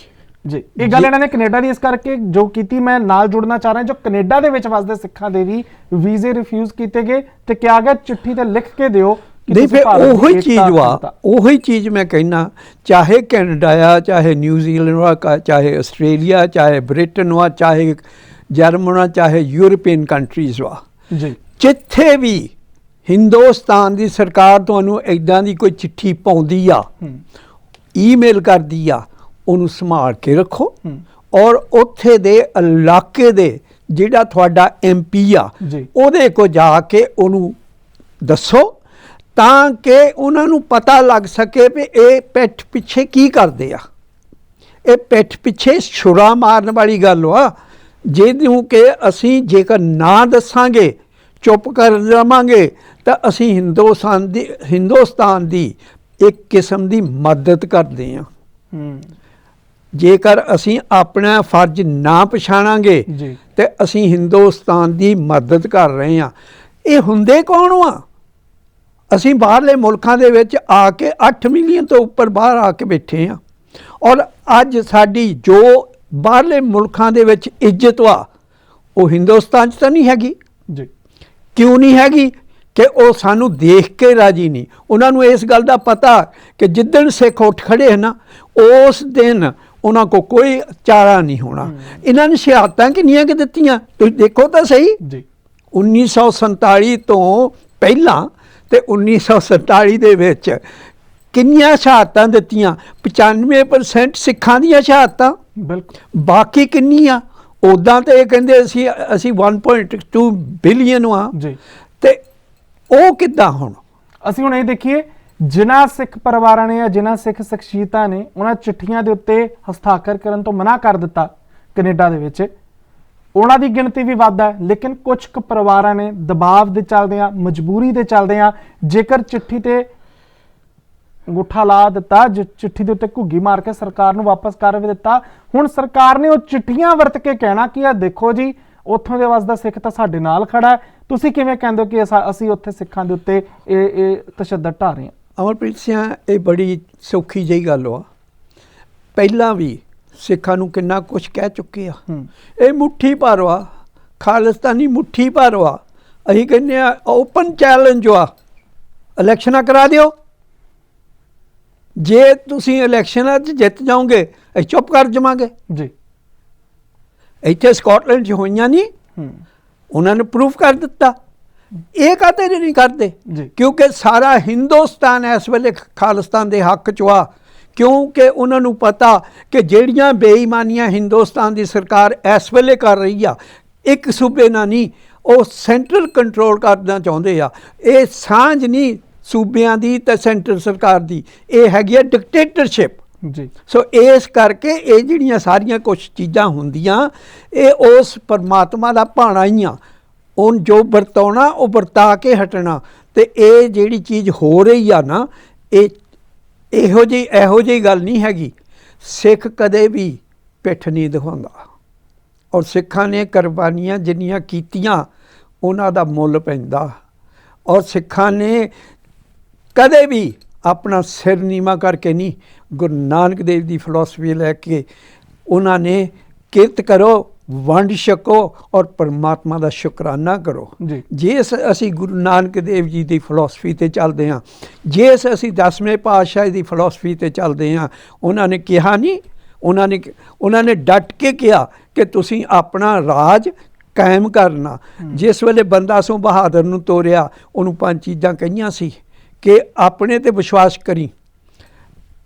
ਜੀ। ਇਹ ਗੱਲ ਇਹਨਾਂ ਨੇ ਕੈਨੇਡਾ ਦੀ ਇਸ ਕਰਕੇ ਜੋ ਕੀਤੀ ਮੈਂ ਨਾਲ ਜੁੜਨਾ ਚਾਹ ਰਿਹਾ ਜੋ ਕੈਨੇਡਾ ਦੇ ਵਿੱਚ ਵਸਦੇ ਸਿੱਖਾਂ ਦੇ ਵੀ ਵੀਜ਼ੇ ਰਿਫਿਊਜ਼ ਕੀਤੇ ਗਏ ਤੇ ਕਿਹਾ ਗਿਆ ਚਿੱਠੀ ਤੇ ਲਿਖ ਕੇ ਦਿਓ ਨਹੀਂ ਫਿਰ ਉਹੀ ਚੀਜ਼ ਵਾ। ਉਹੀ ਚੀਜ਼ ਮੈਂ ਕਹਿਣਾ ਚਾਹੇ ਕੈਨੇਡਾ ਆ ਚਾਹੇ ਨਿਊਜ਼ੀਲੈਂਡ ਕਾ- ਚਾਹੇ ਆਸਟ੍ਰੇਲੀਆ ਚਾਹੇ ਬ੍ਰਿਟਨ ਵਾ ਚਾਹੇ ਜਰਮਨ ਚਾਹੇ ਯੂਰਪੀਅਨ ਕੰਟਰੀਜ਼ ਵਾ। ਜੀ। ਜਿੱਥੇ ਵੀ ਹਿੰਦੁਸਤਾਨ ਦੀ ਸਰਕਾਰ ਤੁਹਾਨੂੰ ਇਦਾਂ ਦੀ ਕੋਈ ਚਿੱਠੀ ਪਾਉਂਦੀ ਆ ਈਮੇਲ ਕਰਦੀ ਆ ਉਹਨੂੰ ਸੰਭਾਲ ਕੇ ਰੱਖੋ। ਔਰ ਉੱਥੇ ਦੇ ਇਲਾਕੇ ਦੇ ਜਿਹੜਾ ਤੁਹਾਡਾ ਐਮਪੀ ਆ। ਉਹਦੇ ਕੋ ਜਾ ਕੇ ਉਹਨੂੰ ਦੱਸੋ ਤਾਂ ਕਿ ਉਹਨਾਂ ਨੂੰ ਪਤਾ ਲੱਗ ਸਕੇ ਵੀ ਇਹ ਪਿੱਠ ਪਿੱਛੇ ਕੀ ਕਰਦੇ ਆ। ਇਹ ਪਿੱਠ ਪਿੱਛੇ ਛੁਰਾ ਮਾਰਨ ਵਾਲੀ ਗੱਲ ਆ ਜਿਹਨੂੰ ਕਿ ਅਸੀਂ ਜੇਕਰ ਨਾ ਦੱਸਾਂਗੇ ਚੁੱਪ ਕਰ ਜਾਵਾਂਗੇ ਤਾਂ ਅਸੀਂ ਹਿੰਦੁਸਤਾਨ ਦੀ ਹਿੰਦੁਸਤਾਨ ਦੀ ਇੱਕ ਕਿਸਮ ਦੀ ਮਦਦ ਕਰਦੇ ਹਾਂ। ਹੂੰ। ਜੇਕਰ ਅਸੀਂ ਆਪਣਾ ਫਰਜ਼ ਨਾ ਪਛਾਣਾਂਗੇ ਤੇ ਅਸੀਂ ਹਿੰਦੁਸਤਾਨ ਦੀ ਮਦਦ ਕਰ ਰਹੇ ਹਾਂ। ਇਹ ਹੁੰਦੇ ਕੌਣ ਆ? ਅਸੀਂ ਬਾਹਰਲੇ ਮੁਲਕਾਂ ਦੇ ਵਿੱਚ ਆ ਕੇ 8 ਮਿਲੀਅਨ ਤੋਂ ਉੱਪਰ ਬਾਹਰ ਆ ਕੇ ਬੈਠੇ ਹਾਂ। ਔਰ ਅੱਜ ਸਾਡੀ ਜੋ ਬਾਹਰਲੇ ਮੁਲਕਾਂ ਦੇ ਵਿੱਚ ਇੱਜ਼ਤ ਵਾ ਉਹ ਹਿੰਦੁਸਤਾਨ 'ਚ ਤਾਂ ਨਹੀਂ ਹੈਗੀ। ਜੀ। ਕਿਉਂ ਨਹੀਂ ਹੈਗੀ? ਕਿ ਉਹ ਸਾਨੂੰ ਦੇਖ ਕੇ ਰਾਜੀ ਨਹੀਂ। ਉਹਨਾਂ ਨੂੰ ਇਸ ਗੱਲ ਦਾ ਪਤਾ ਕਿ ਜਿੱਦਣ ਸਿੱਖ ਉੱਠ ਖੜੇ ਹਨ ਉਸ ਦਿਨ ਉਹਨਾਂ ਕੋ ਕੋਈ ਚਾਰਾ ਨਹੀਂ ਹੋਣਾ। ਇਹਨਾਂ ਨੇ ਸ਼ਹਾਦਤਾਂ ਕਿੰਨੀਆਂ ਕਿ ਦਿੱਤੀਆਂ? ਤੁਸੀਂ ਦੇਖੋ ਤਾਂ ਸਹੀ। ਜੀ। 1947 ਤੋਂ ਪਹਿਲਾਂ ਤੇ 1947 ਦੇ ਵਿੱਚ ਕਿੰਨੀਆਂ ਸ਼ਹਾਦਤਾਂ ਦਿੱਤੀਆਂ? 95% ਸਿੱਖਾਂ ਦੀਆਂ ਸ਼ਹਾਦਤਾਂ। ਬਿਲਕੁਲ। ਬਾਕੀ ਕਿੰਨੀਆਂ ਉਦਾਂ ਤੇ ਇਹ ਕਹਿੰਦੇ ਅਸੀਂ ਅਸੀਂ 1.2 ਬਿਲੀਅਨ ਆ। ਜੀ। ਤੇ ਉਹ ਕਿੱਦਾਂ ਹੁਣ? ਅਸੀਂ ਹੁਣ ਇਹ ਦੇਖੀਏ ਜਿਨ੍ਹਾਂ ਸਿੱਖ ਪਰਿਵਾਰਾਂ ਨੇ ਜਾਂ ਜਿਨ੍ਹਾਂ ਸਿੱਖ ਸ਼ਖਸੀਅਤਾਂ ਨੇ ਉਹਨਾਂ ਚਿੱਠੀਆਂ ਦੇ ਉੱਤੇ ਹਸਤਾਖਰ ਕਰਨ ਤੋਂ ਮਨਾ ਕਰ ਦਿੱਤਾ ਕੈਨੇਡਾ ਦੇ ਵਿੱਚ। ਉਹਨਾਂ ਦੀ ਗਿਣਤੀ ਵੀ ਵੱਧ ਹੈ ਲੇਕਿਨ ਕੁਝ ਕੁ ਪਰਿਵਾਰਾਂ ਨੇ ਦਬਾਅ ਦੇ ਚੱਲਦਿਆਂ ਮਜਬੂਰੀ ਦੇ ਚੱਲਦਿਆਂ ਜੇਕਰ ਚਿੱਠੀ ਤੇ ਅੰਗੂਠਾ ਲਾ ਦਿੱਤਾ ਜ- ਚਿੱਠੀ ਦੇ ਉੱਤੇ ਘੁੱਗੀ ਮਾਰ ਕੇ ਸਰਕਾਰ ਨੂੰ ਵਾਪਸ ਕਰ ਵੀ ਦਿੱਤਾ। ਹੁਣ ਸਰਕਾਰ ਨੇ ਉਹ ਚਿੱਠੀਆਂ ਵਰਤ ਕੇ ਕਹਿਣਾ ਕਿ ਆ? ਦੇਖੋ ਜੀ ਉੱਥੋਂ ਦੇ ਵਸਦਾ ਸਿੱਖ ਤਾਂ ਸਾਡੇ ਨਾਲ ਖੜਾ ਤੁਸੀਂ ਕਿਵੇਂ ਕਹਿੰਦੇ ਹੋ ਕਿ ਅਸਾ- ਉੱਥੇ ਸਿੱਖਾਂ ਦੇ ਉੱਤੇ ਇਹ ਇਹ ਤਸ਼ੱਦਦ ਢਾ ਰਹੇ ਹਾਂ? ਅਮਰਪ੍ਰੀਤ ਸਿੰਘ ਇਹ ਬੜੀ ਸੌਖੀ ਜਿਹੀ ਗੱਲ ਆ। ਪਹਿਲਾਂ ਵੀ ਸਿੱਖਾਂ ਨੂੰ ਕਿੰਨਾ ਕੁਝ ਕਹਿ ਚੁੱਕੇ ਆ। ਇਹ ਮੁੱਠੀ ਭਰ ਵਾ ਖਾਲਿਸਤਾਨੀ ਮੁੱਠੀ ਭਰ ਵਾ ਅਸੀਂ ਕਹਿੰਦੇ ਆ ਓਪਨ ਚੈਲੰਜ ਆ। ਇਲੈਕਸ਼ਨਾਂ ਕਰਾ ਦਿਓ। ਜੇ ਤੁਸੀਂ ਇਲੈਕਸ਼ਨਾਂ 'ਚ ਜਿੱਤ ਜਾਓਗੇ ਅਸੀਂ ਚੁੱਪ ਕਰ ਜਾਵਾਂਗੇ। ਜੀ। ਇੱਥੇ ਸਕਾਟਲੈਂਡ 'ਚ ਹੋਈਆਂ ਨਹੀਂ ਹੂੰ। ਉਹਨਾਂ ਨੇ ਪ੍ਰੂਫ ਕਰ ਦਿੱਤਾ। ਇਹ ਕਾਤੇ ਨਹੀਂ ਕਰਦੇ? ਕਿਉਂਕਿ ਸਾਰਾ ਹਿੰਦੁਸਤਾਨ ਇਸ ਵੇਲੇ ਖਾਲਿਸਤਾਨ ਦੇ ਹੱਕ 'ਚ ਆ। ਕਿਉਂਕਿ ਉਹਨਾਂ ਨੂੰ ਪਤਾ ਕਿ ਜਿਹੜੀਆਂ ਬੇਈਮਾਨੀਆਂ ਹਿੰਦੁਸਤਾਨ ਦੀ ਸਰਕਾਰ ਇਸ ਵੇਲੇ ਕਰ ਰਹੀ ਆ ਇੱਕ ਸੂਬੇ ਨਾਲ ਨਹੀਂ ਉਹ ਸੈਂਟਰਲ ਕੰਟਰੋਲ ਕਰਨਾ ਚਾਹੁੰਦੇ ਆ। ਇਹ ਸਾਂਝ ਨਹੀਂ ਸੂਬਿਆਂ ਦੀ ਤੇ ਸੈਂਟਰ ਸਰਕਾਰ ਦੀ। ਇਹ ਹੈਗੀ ਆ ਡਿਕਟੇਟਰਸ਼ਿਪ ਜੀ। ਸੋ ਇਸ ਕਰਕੇ ਇਹ ਜਿਹੜੀਆਂ ਸਾਰੀਆਂ ਕੁਝ ਚੀਜ਼ਾਂ ਹੁੰਦੀਆਂ ਇਹ ਉਸ ਪਰਮਾਤਮਾ ਦਾ ਭਾਣਾ ਹੀ ਆ। ਉਹ ਜੋ ਵਰਤਾਉਣਾ ਉਹ ਵਰਤਾ ਕੇ ਹਟਣਾ। ਤੇ ਇਹ ਜਿਹੜੀ ਚੀਜ਼ ਹੋ ਰਹੀ ਆ ਨਾ ਇਹ ਇਹੋ ਜਿਹੀ ਇਹੋ ਜਿਹੀ ਗੱਲ ਨਹੀਂ ਹੈਗੀ। ਸਿੱਖ ਕਦੇ ਵੀ ਪਿੱਠ ਨਹੀਂ ਦਿਖਾਉਂਦਾ ਔਰ ਸਿੱਖਾਂ ਨੇ ਕੁਰਬਾਨੀਆਂ ਜਿੰਨੀਆਂ ਕੀਤੀਆਂ ਉਹਨਾਂ ਦਾ ਮੁੱਲ ਪੈਂਦਾ। ਔਰ ਸਿੱਖਾਂ ਨੇ ਕਦੇ ਵੀ ਆਪਣਾ ਸਿਰ ਨੀਵਾ ਕਰਕੇ ਨਹੀਂ ਗੁਰੂ ਨਾਨਕ ਦੇਵ ਦੀ ਫਿਲਾਸਫੀ ਲੈ ਕੇ ਉਹਨਾਂ ਨੇ ਕਿਰਤ ਕਰੋ ਵੰਡ ਛਕੋ ਔਰ ਪਰਮਾਤਮਾ ਦਾ ਸ਼ੁਕਰਾਨਾ ਕਰੋ। ਜੀ। ਅਸ- ਗੁਰੂ ਨਾਨਕ ਦੇਵ ਜੀ ਦੀ ਫਿਲਾਸਫੀ ਤੇ ਚੱਲਦੇ ਹਾਂ ਜੇ ਅਸ- ਦਸਵੇਂ ਪਾਤਸ਼ਾਹ ਦੀ ਫਿਲਾਸਫੀ ਤੇ ਚੱਲਦੇ ਹਾਂ ਉਹਨਾਂ ਨੇ ਕਿਹਾ ਨਹੀਂ ਉਹਨਾਂ ਨੇ ਉਹਨਾਂ ਨੇ ਡਟ ਕੇ ਕਿਹਾ ਕਿ ਤੁਸੀਂ ਆਪਣਾ ਰਾਜ ਕਾਇਮ ਕਰਨਾ। ਜਿਸ ਵੇਲੇ ਬੰਦਾ ਸੋ ਬਹਾਦਰ ਨੂੰ ਤੋਰਿਆ ਉਹਨੂੰ ਪੰਜ ਚੀਜ਼ਾਂ ਕਹੀਆਂ ਸੀ। ਕਿ ਆਪਣੇ ਤੇ ਵਿਸ਼ਵਾਸ ਕਰੀ।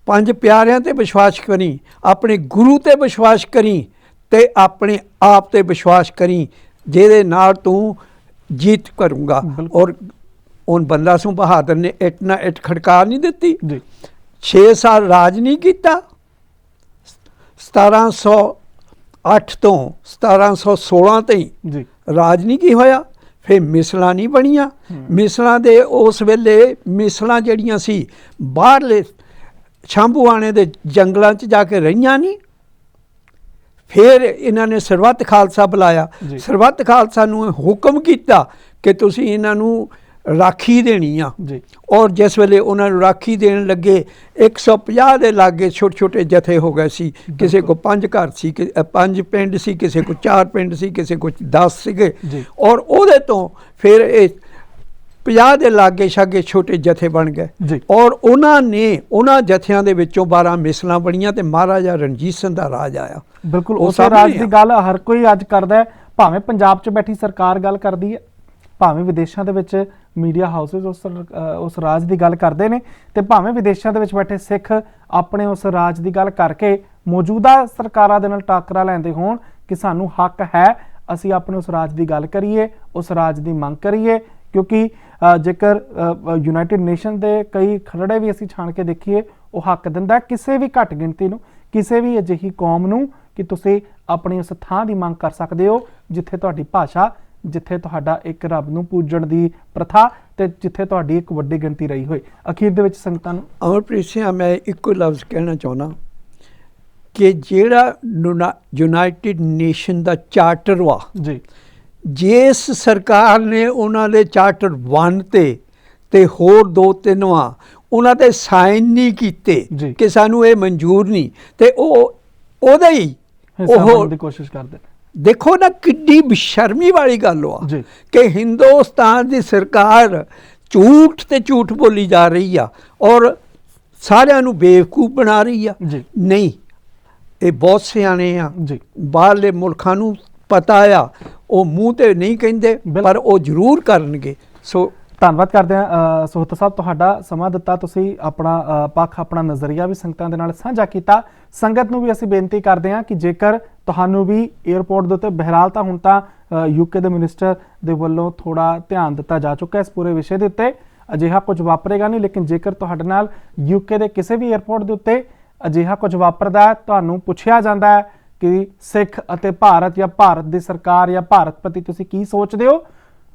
ਪੰਜ ਪਿਆਰਿਆਂ ਤੇ ਵਿਸ਼ਵਾਸ ਕਰੀ ਆਪਣੇ ਗੁਰੂ ਤੇ ਵਿਸ਼ਵਾਸ ਕਰੀ ਤੇ ਆਪਣੇ ਆਪ ਤੇ ਵਿਸ਼ਵਾਸ ਕਰੀ ਜਿਹਦੇ ਨਾਲ ਤੂੰ ਜੀਤ ਕਰੂੰਗਾ। ਔਰ ਉਹਨ ਬੰਦਾ ਸਿੰਘ ਬਹਾਦਰ ਨੇ ਇੱਟ ਨਾ ਇੱਟ ਖੜਕਾ ਨਹੀਂ ਦਿੱਤੀ। ਜੀ। 6 ਸਾਲ ਰਾਜ ਨਹੀਂ ਕੀਤਾ। 1708 ਤੋਂ 1716 ਤਾਈਂ ਜੀ। ਰਾਜ ਨਹੀਂ ਕੀ ਹੋਇਆ। ਫਿਰ ਮਿਸਲਾਂ ਨਹੀਂ ਬਣੀਆਂ। ਮਿਸਲਾਂ ਦੇ ਉਸ ਵੇਲੇ ਮਿਸਲਾਂ ਜਿਹੜੀਆਂ ਸੀ ਬਾਹਰਲੇ ਸ਼ੰਭੂਆਣੇ ਦੇ ਜੰਗਲਾਂ 'ਚ ਜਾ ਕੇ ਰਹੀਆਂ ਨਹੀਂ। ਫਿਰ ਇਹਨਾਂ ਨੇ ਸਰਬੱਤ ਖਾਲਸਾ ਬੁਲਾਇਆ। ਸਰਬੱਤ ਖਾਲਸਾ ਨੂੰ ਹੁਕਮ ਕੀਤਾ ਕਿ ਤੁਸੀਂ ਇਹਨਾਂ ਨੂੰ ਰਾਖੀ ਦੇਣੀ ਆ। ਜੀ। ਔਰ ਜਿਸ ਵੇਲੇ ਉਹਨਾਂ ਨੂੰ ਰਾਖੀ ਦੇਣ ਲੱਗੇ 150 ਦੇ ਲਾਗੇ ਛੋਟੇ ਛੋਟੇ ਜਥੇ ਹੋ ਗਏ ਸੀ। ਕਿਸੇ ਕੋ ਪੰਜ ਘਰ ਸੀ ਪੰਜ ਪਿੰਡ ਸੀ ਕਿਸੇ ਕੋ ਚਾਰ ਪਿੰਡ ਸੀ ਕਿਸੇ ਕੋ 10 ਸੀਗੇ। ਔਰ ਉਹਦੇ ਤੋਂ ਫਿਰ ਇਹ 50 ਦੇ ਲਾਗੇ ਛਾਗੇ ਛੋਟੇ ਜਥੇ ਬਣ ਗਏ। ਔਰ ਉਹਨਾਂ ਨੇ ਉਹਨਾਂ ਜਥਿਆਂ ਦੇ ਵਿੱਚੋਂ 12 ਮਿਸਲਾਂ ਬਣੀਆਂ ਤੇ ਮਹਾਰਾਜਾ ਰਣਜੀਤ ਸਿੰਘ ਦਾ ਰਾਜ ਆਇਆ। ਬਿਲਕੁਲ ਉਸੇ ਰਾਜ ਦੀ। ਗੱਲ ਹਰ ਕੋਈ ਅੱਜ ਕਰਦਾ ਹੈ। ਭਾਵੇਂ ਪੰਜਾਬ 'ਚ ਬੈਠੀ ਸਰਕਾਰ ਗੱਲ ਕਰਦੀ ਹੈ ਭਾਵੇਂ ਵਿਦੇਸ਼ਾਂ ਦੇ ਵਿੱਚ ਮੀਡੀਆ ਹਾਊਸਸ ਉਸ ਉਸ ਰਾਜ ਦੀ ਗੱਲ ਕਰਦੇ ਨੇ ਤੇ ਭਾਵੇਂ ਵਿਦੇਸ਼ਾਂ ਦੇ ਵਿੱਚ ਬੈਠੇ ਸਿੱਖ ਆਪਣੇ ਉਸ ਰਾਜ ਦੀ ਗੱਲ ਕਰਕੇ ਮੌਜੂਦਾ ਸਰਕਾਰਾਂ ਦੇ ਨਾਲ ਟਾਕਰਾ ਲੈਂਦੇ ਹੋਣ ਕਿ ਸਾਨੂੰ ਹੱਕ ਹੈ, ਅਸੀਂ ਆਪਣੇ ਉਸ ਰਾਜ ਦੀ ਗੱਲ ਕਰੀਏ, ਉਸ ਰਾਜ ਦੀ ਮੰਗ ਕਰੀਏ, ਕਿਉਂਕਿ ਜੇਕਰ ਯੂਨਾਈਟਿਡ ਨੇਸ਼ਨ ਦੇ ਕਈ ਖਰੜੇ ਵੀ ਅਸੀਂ ਛਾਣ ਕੇ ਦੇਖੀਏ, ਉਹ ਹੱਕ ਦਿੰਦਾ ਕਿਸੇ ਵੀ ਘੱਟ ਗਿਣਤੀ ਨੂੰ, ਕਿਸੇ ਵੀ ਅਜਿਹੀ ਕੌਮ ਨੂੰ ਕਿ ਤੁਸੀਂ ਆਪਣੀ ਉਸ ਥਾਂ ਦੀ ਮੰਗ ਕਰ ਸਕਦੇ ਹੋ ਜਿੱਥੇ ਤੁਹਾਡੀ ਭਾਸ਼ਾ ਜਿੱਥੇ ਤੁਹਾਡਾ ਇੱਕ ਰੱਬ ਨੂੰ ਪੂਜਣ ਦੀ ਪ੍ਰਥਾ ਤੇ ਜਿੱਥੇ ਤੁਹਾਡੀ ਇੱਕ ਵੱਡੀ ਗਿਣਤੀ ਰਹੀ ਹੋਏ ਅਖੀਰ ਦੇ ਵਿੱਚ ਸੰਗਤਾਂ ਨੂੰ ਅਮਰਪ੍ਰੀਤ ਸਿੰਘ ਮੈਂ ਇੱਕੋ ਲਫ਼ਜ਼ ਕਹਿਣਾ ਚਾਹੁੰਦਾ ਕਿ ਜਿਹੜਾ ਯੂਨਾਈਟਿਡ ਨੇਸ਼ਨ ਦਾ ਚਾਰਟਰ ਵਾ ਜੀ ਜਿਸ ਸਰਕਾਰ ਨੇ ਉਹਨਾਂ ਦੇ ਚਾਰਟਰ 1 ਤੇ ਤੇ ਹੋਰ ਦੋ ਤਿੰਨ ਵਾ ਉਹਨਾਂ ਤੇ ਸਾਈਨ ਨਹੀਂ ਕੀਤੇ। ਕਿ ਸਾਨੂੰ ਇਹ ਮਨਜ਼ੂਰ ਨਹੀਂ ਤੇ ਉਹ ਉਹਦਾ ਹੀ ਉਹ ਦੀ ਕੋਸ਼ਿਸ਼ ਕਰਦੇ। ਦੇਖੋ ਨਾ ਕਿੱਡੀ ਬੇਸ਼ਰਮੀ ਵਾਲੀ ਗੱਲ ਵਾ ਜੀ। ਕਿ ਹਿੰਦੁਸਤਾਨ ਦੀ ਸਰਕਾਰ ਝੂਠ ਤੇ ਝੂਠ ਬੋਲੀ ਜਾ ਰਹੀ ਆ ਔਰ ਸਾਰਿਆਂ ਨੂੰ ਬੇਵਕੂਫ ਬਣਾ ਰਹੀ ਆ। ਨਹੀਂ ਇਹ ਬਹੁਤ ਸਿਆਣੇ ਆ ਬਾਹਰਲੇ ਮੁਲਕਾਂ ਨੂੰ ਪਤਾ ਆ ਉਹ ਮੂੰਹ ਤੇ ਨਹੀਂ ਕਹਿੰਦੇ। ਪਰ ਉਹ ਜ਼ਰੂਰ ਕਰਨਗੇ ਸੋ ਧੰਨਵਾਦ ਕਰਦੇ ਹਾਂ ਸੋਹਤ ਸਾਹਿਬ, ਤੁਹਾਡਾ ਸਮਾਂ ਦਿੱਤਾ। ਤੁਸੀਂ ਆਪਣਾ ਪੱਖ, ਆਪਣਾ ਨਜ਼ਰੀਆ ਵੀ ਸੰਗਤਾਂ ਦੇ ਨਾਲ ਸਾਂਝਾ ਕੀਤਾ। ਸੰਗਤ ਨੂੰ ਵੀ ਅਸੀਂ ਬੇਨਤੀ ਕਰਦੇ ਹਾਂ ਕਿ ਜੇਕਰ ਤੁਹਾਨੂੰ ਵੀ 에어ਪੋਰਟ ਦੇ ਉੱਤੇ ਬਹਿਰਾਲ ਤਾਂ ਹੁਣ ਤਾਂ ਯੂਕੇ ਦੇ ਮਿਨਿਸਟਰ ਦੇ ਵੱਲੋਂ ਥੋੜਾ ਧਿਆਨ ਦਿੱਤਾ ਜਾ ਚੁੱਕਾ ਇਸ ਪੂਰੇ ਵਿਸ਼ੇ ਦੇ ਉੱਤੇ। ਅਜਿਹਾ ਕੁਝ ਵਾਪਰੇਗਾ ਨਹੀਂ, ਲੇਕਿਨ ਜੇਕਰ ਤੁਹਾਡੇ ਨਾਲ ਯੂਕੇ ਦੇ ਕਿਸੇ ਵੀ 에어ਪੋਰਟ ਦੇ ਉੱਤੇ ਅਜਿਹਾ ਕੁਝ ਵਾਪਰਦਾ ਤੁਹਾਨੂੰ ਪੁੱਛਿਆ ਜਾਂਦਾ ਹੈ ਕਿ ਸਿੱਖ ਅਤੇ ਭਾਰਤ ਜਾਂ ਭਾਰਤ ਦੀ ਸਰਕਾਰ ਜਾਂ ਭਾਰਤ ਪ੍ਰਤੀ ਤੁਸੀਂ ਕੀ ਸੋਚਦੇ ਹੋ।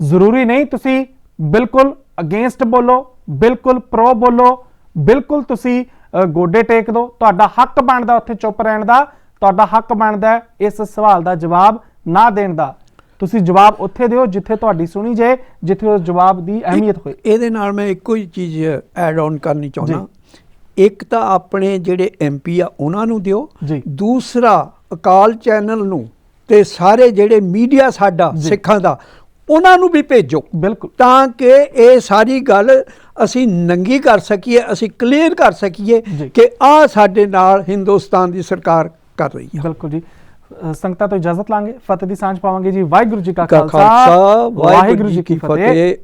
ਜ਼ਰੂਰੀ ਨਹੀਂ ਤੁਸੀਂ ਬਿਲਕੁਲ ਅਗੇਂਸਟ ਬੋਲੋ ਬਿਲਕੁਲ ਪ੍ਰੋ ਬੋਲੋ ਬਿਲਕੁਲ ਤੁਸੀਂ ਗੋਡੇ ਟੇਕ ਦਿਓ ਤੁਹਾਡਾ ਹੱਕ ਬਣਦਾ ਉੱਥੇ ਚੁੱਪ ਰਹਿਣ ਦਾ। ਤੁਹਾਡਾ ਹੱਕ ਬਣਦਾ ਇਸ ਸਵਾਲ ਦਾ ਜਵਾਬ ਨਾ ਦੇਣ ਦਾ। ਤੁਸੀਂ ਜਵਾਬ ਉੱਥੇ ਦਿਓ ਜਿੱਥੇ ਤੁਹਾਡੀ ਸੁਣੀ ਜਾਏ ਜਿੱਥੇ ਉਸ ਜਵਾਬ ਦੀ ਅਹਿਮੀਅਤ ਹੋਏ। ਇਹਦੇ ਨਾਲ ਮੈਂ ਇੱਕੋ ਹੀ ਚੀਜ਼ ਐਡ ਆਨ ਕਰਨੀ ਚਾਹੁੰਦਾ। ਇੱਕ ਤਾਂ ਆਪਣੇ ਜਿਹੜੇ ਐਮਪੀ ਆ ਉਹਨਾਂ ਨੂੰ ਦਿਓ। ਦੂਸਰਾ ਅਕਾਲ ਚੈਨਲ ਨੂੰ ਤੇ ਸਾਰੇ ਜਿਹੜੇ ਮੀਡੀਆ ਸਾਡਾ। ਸਿੱਖਾਂ ਦਾ ਉਹਨਾਂ ਨੂੰ ਵੀ ਭੇਜੋ। ਬਿਲਕੁਲ। ਤਾਂ ਕਿ ਇਹ ਸਾਰੀ ਗੱਲ ਅਸੀਂ ਨੰਗੀ ਕਰ ਸਕੀਏ ਅਸੀਂ ਕਲੀਅਰ ਕਰ ਸਕੀਏ। ਕਿ ਆ ਸਾਡੇ ਨਾਲ ਹਿੰਦੁਸਤਾਨ ਦੀ ਸਰਕਾਰ ਕਰ ਰਹੀ ਹੈ ਬਿਲਕੁਲ ਜੀ। ਸੰਗਤਾਂ ਤੋਂ ਇਜਾਜ਼ਤ ਲਾਂਗੇ। ਫਤਿਹ ਦੀ ਸਾਂਝ ਪਾਵਾਂਗੇ ਜੀ। ਵਾਹਿਗੁਰੂ ਜੀ ਕਾ ਖਾਲਸਾ। ਵਾਹਿਗੁਰੂ ਜੀ ਕੀ ਫਤਿਹ।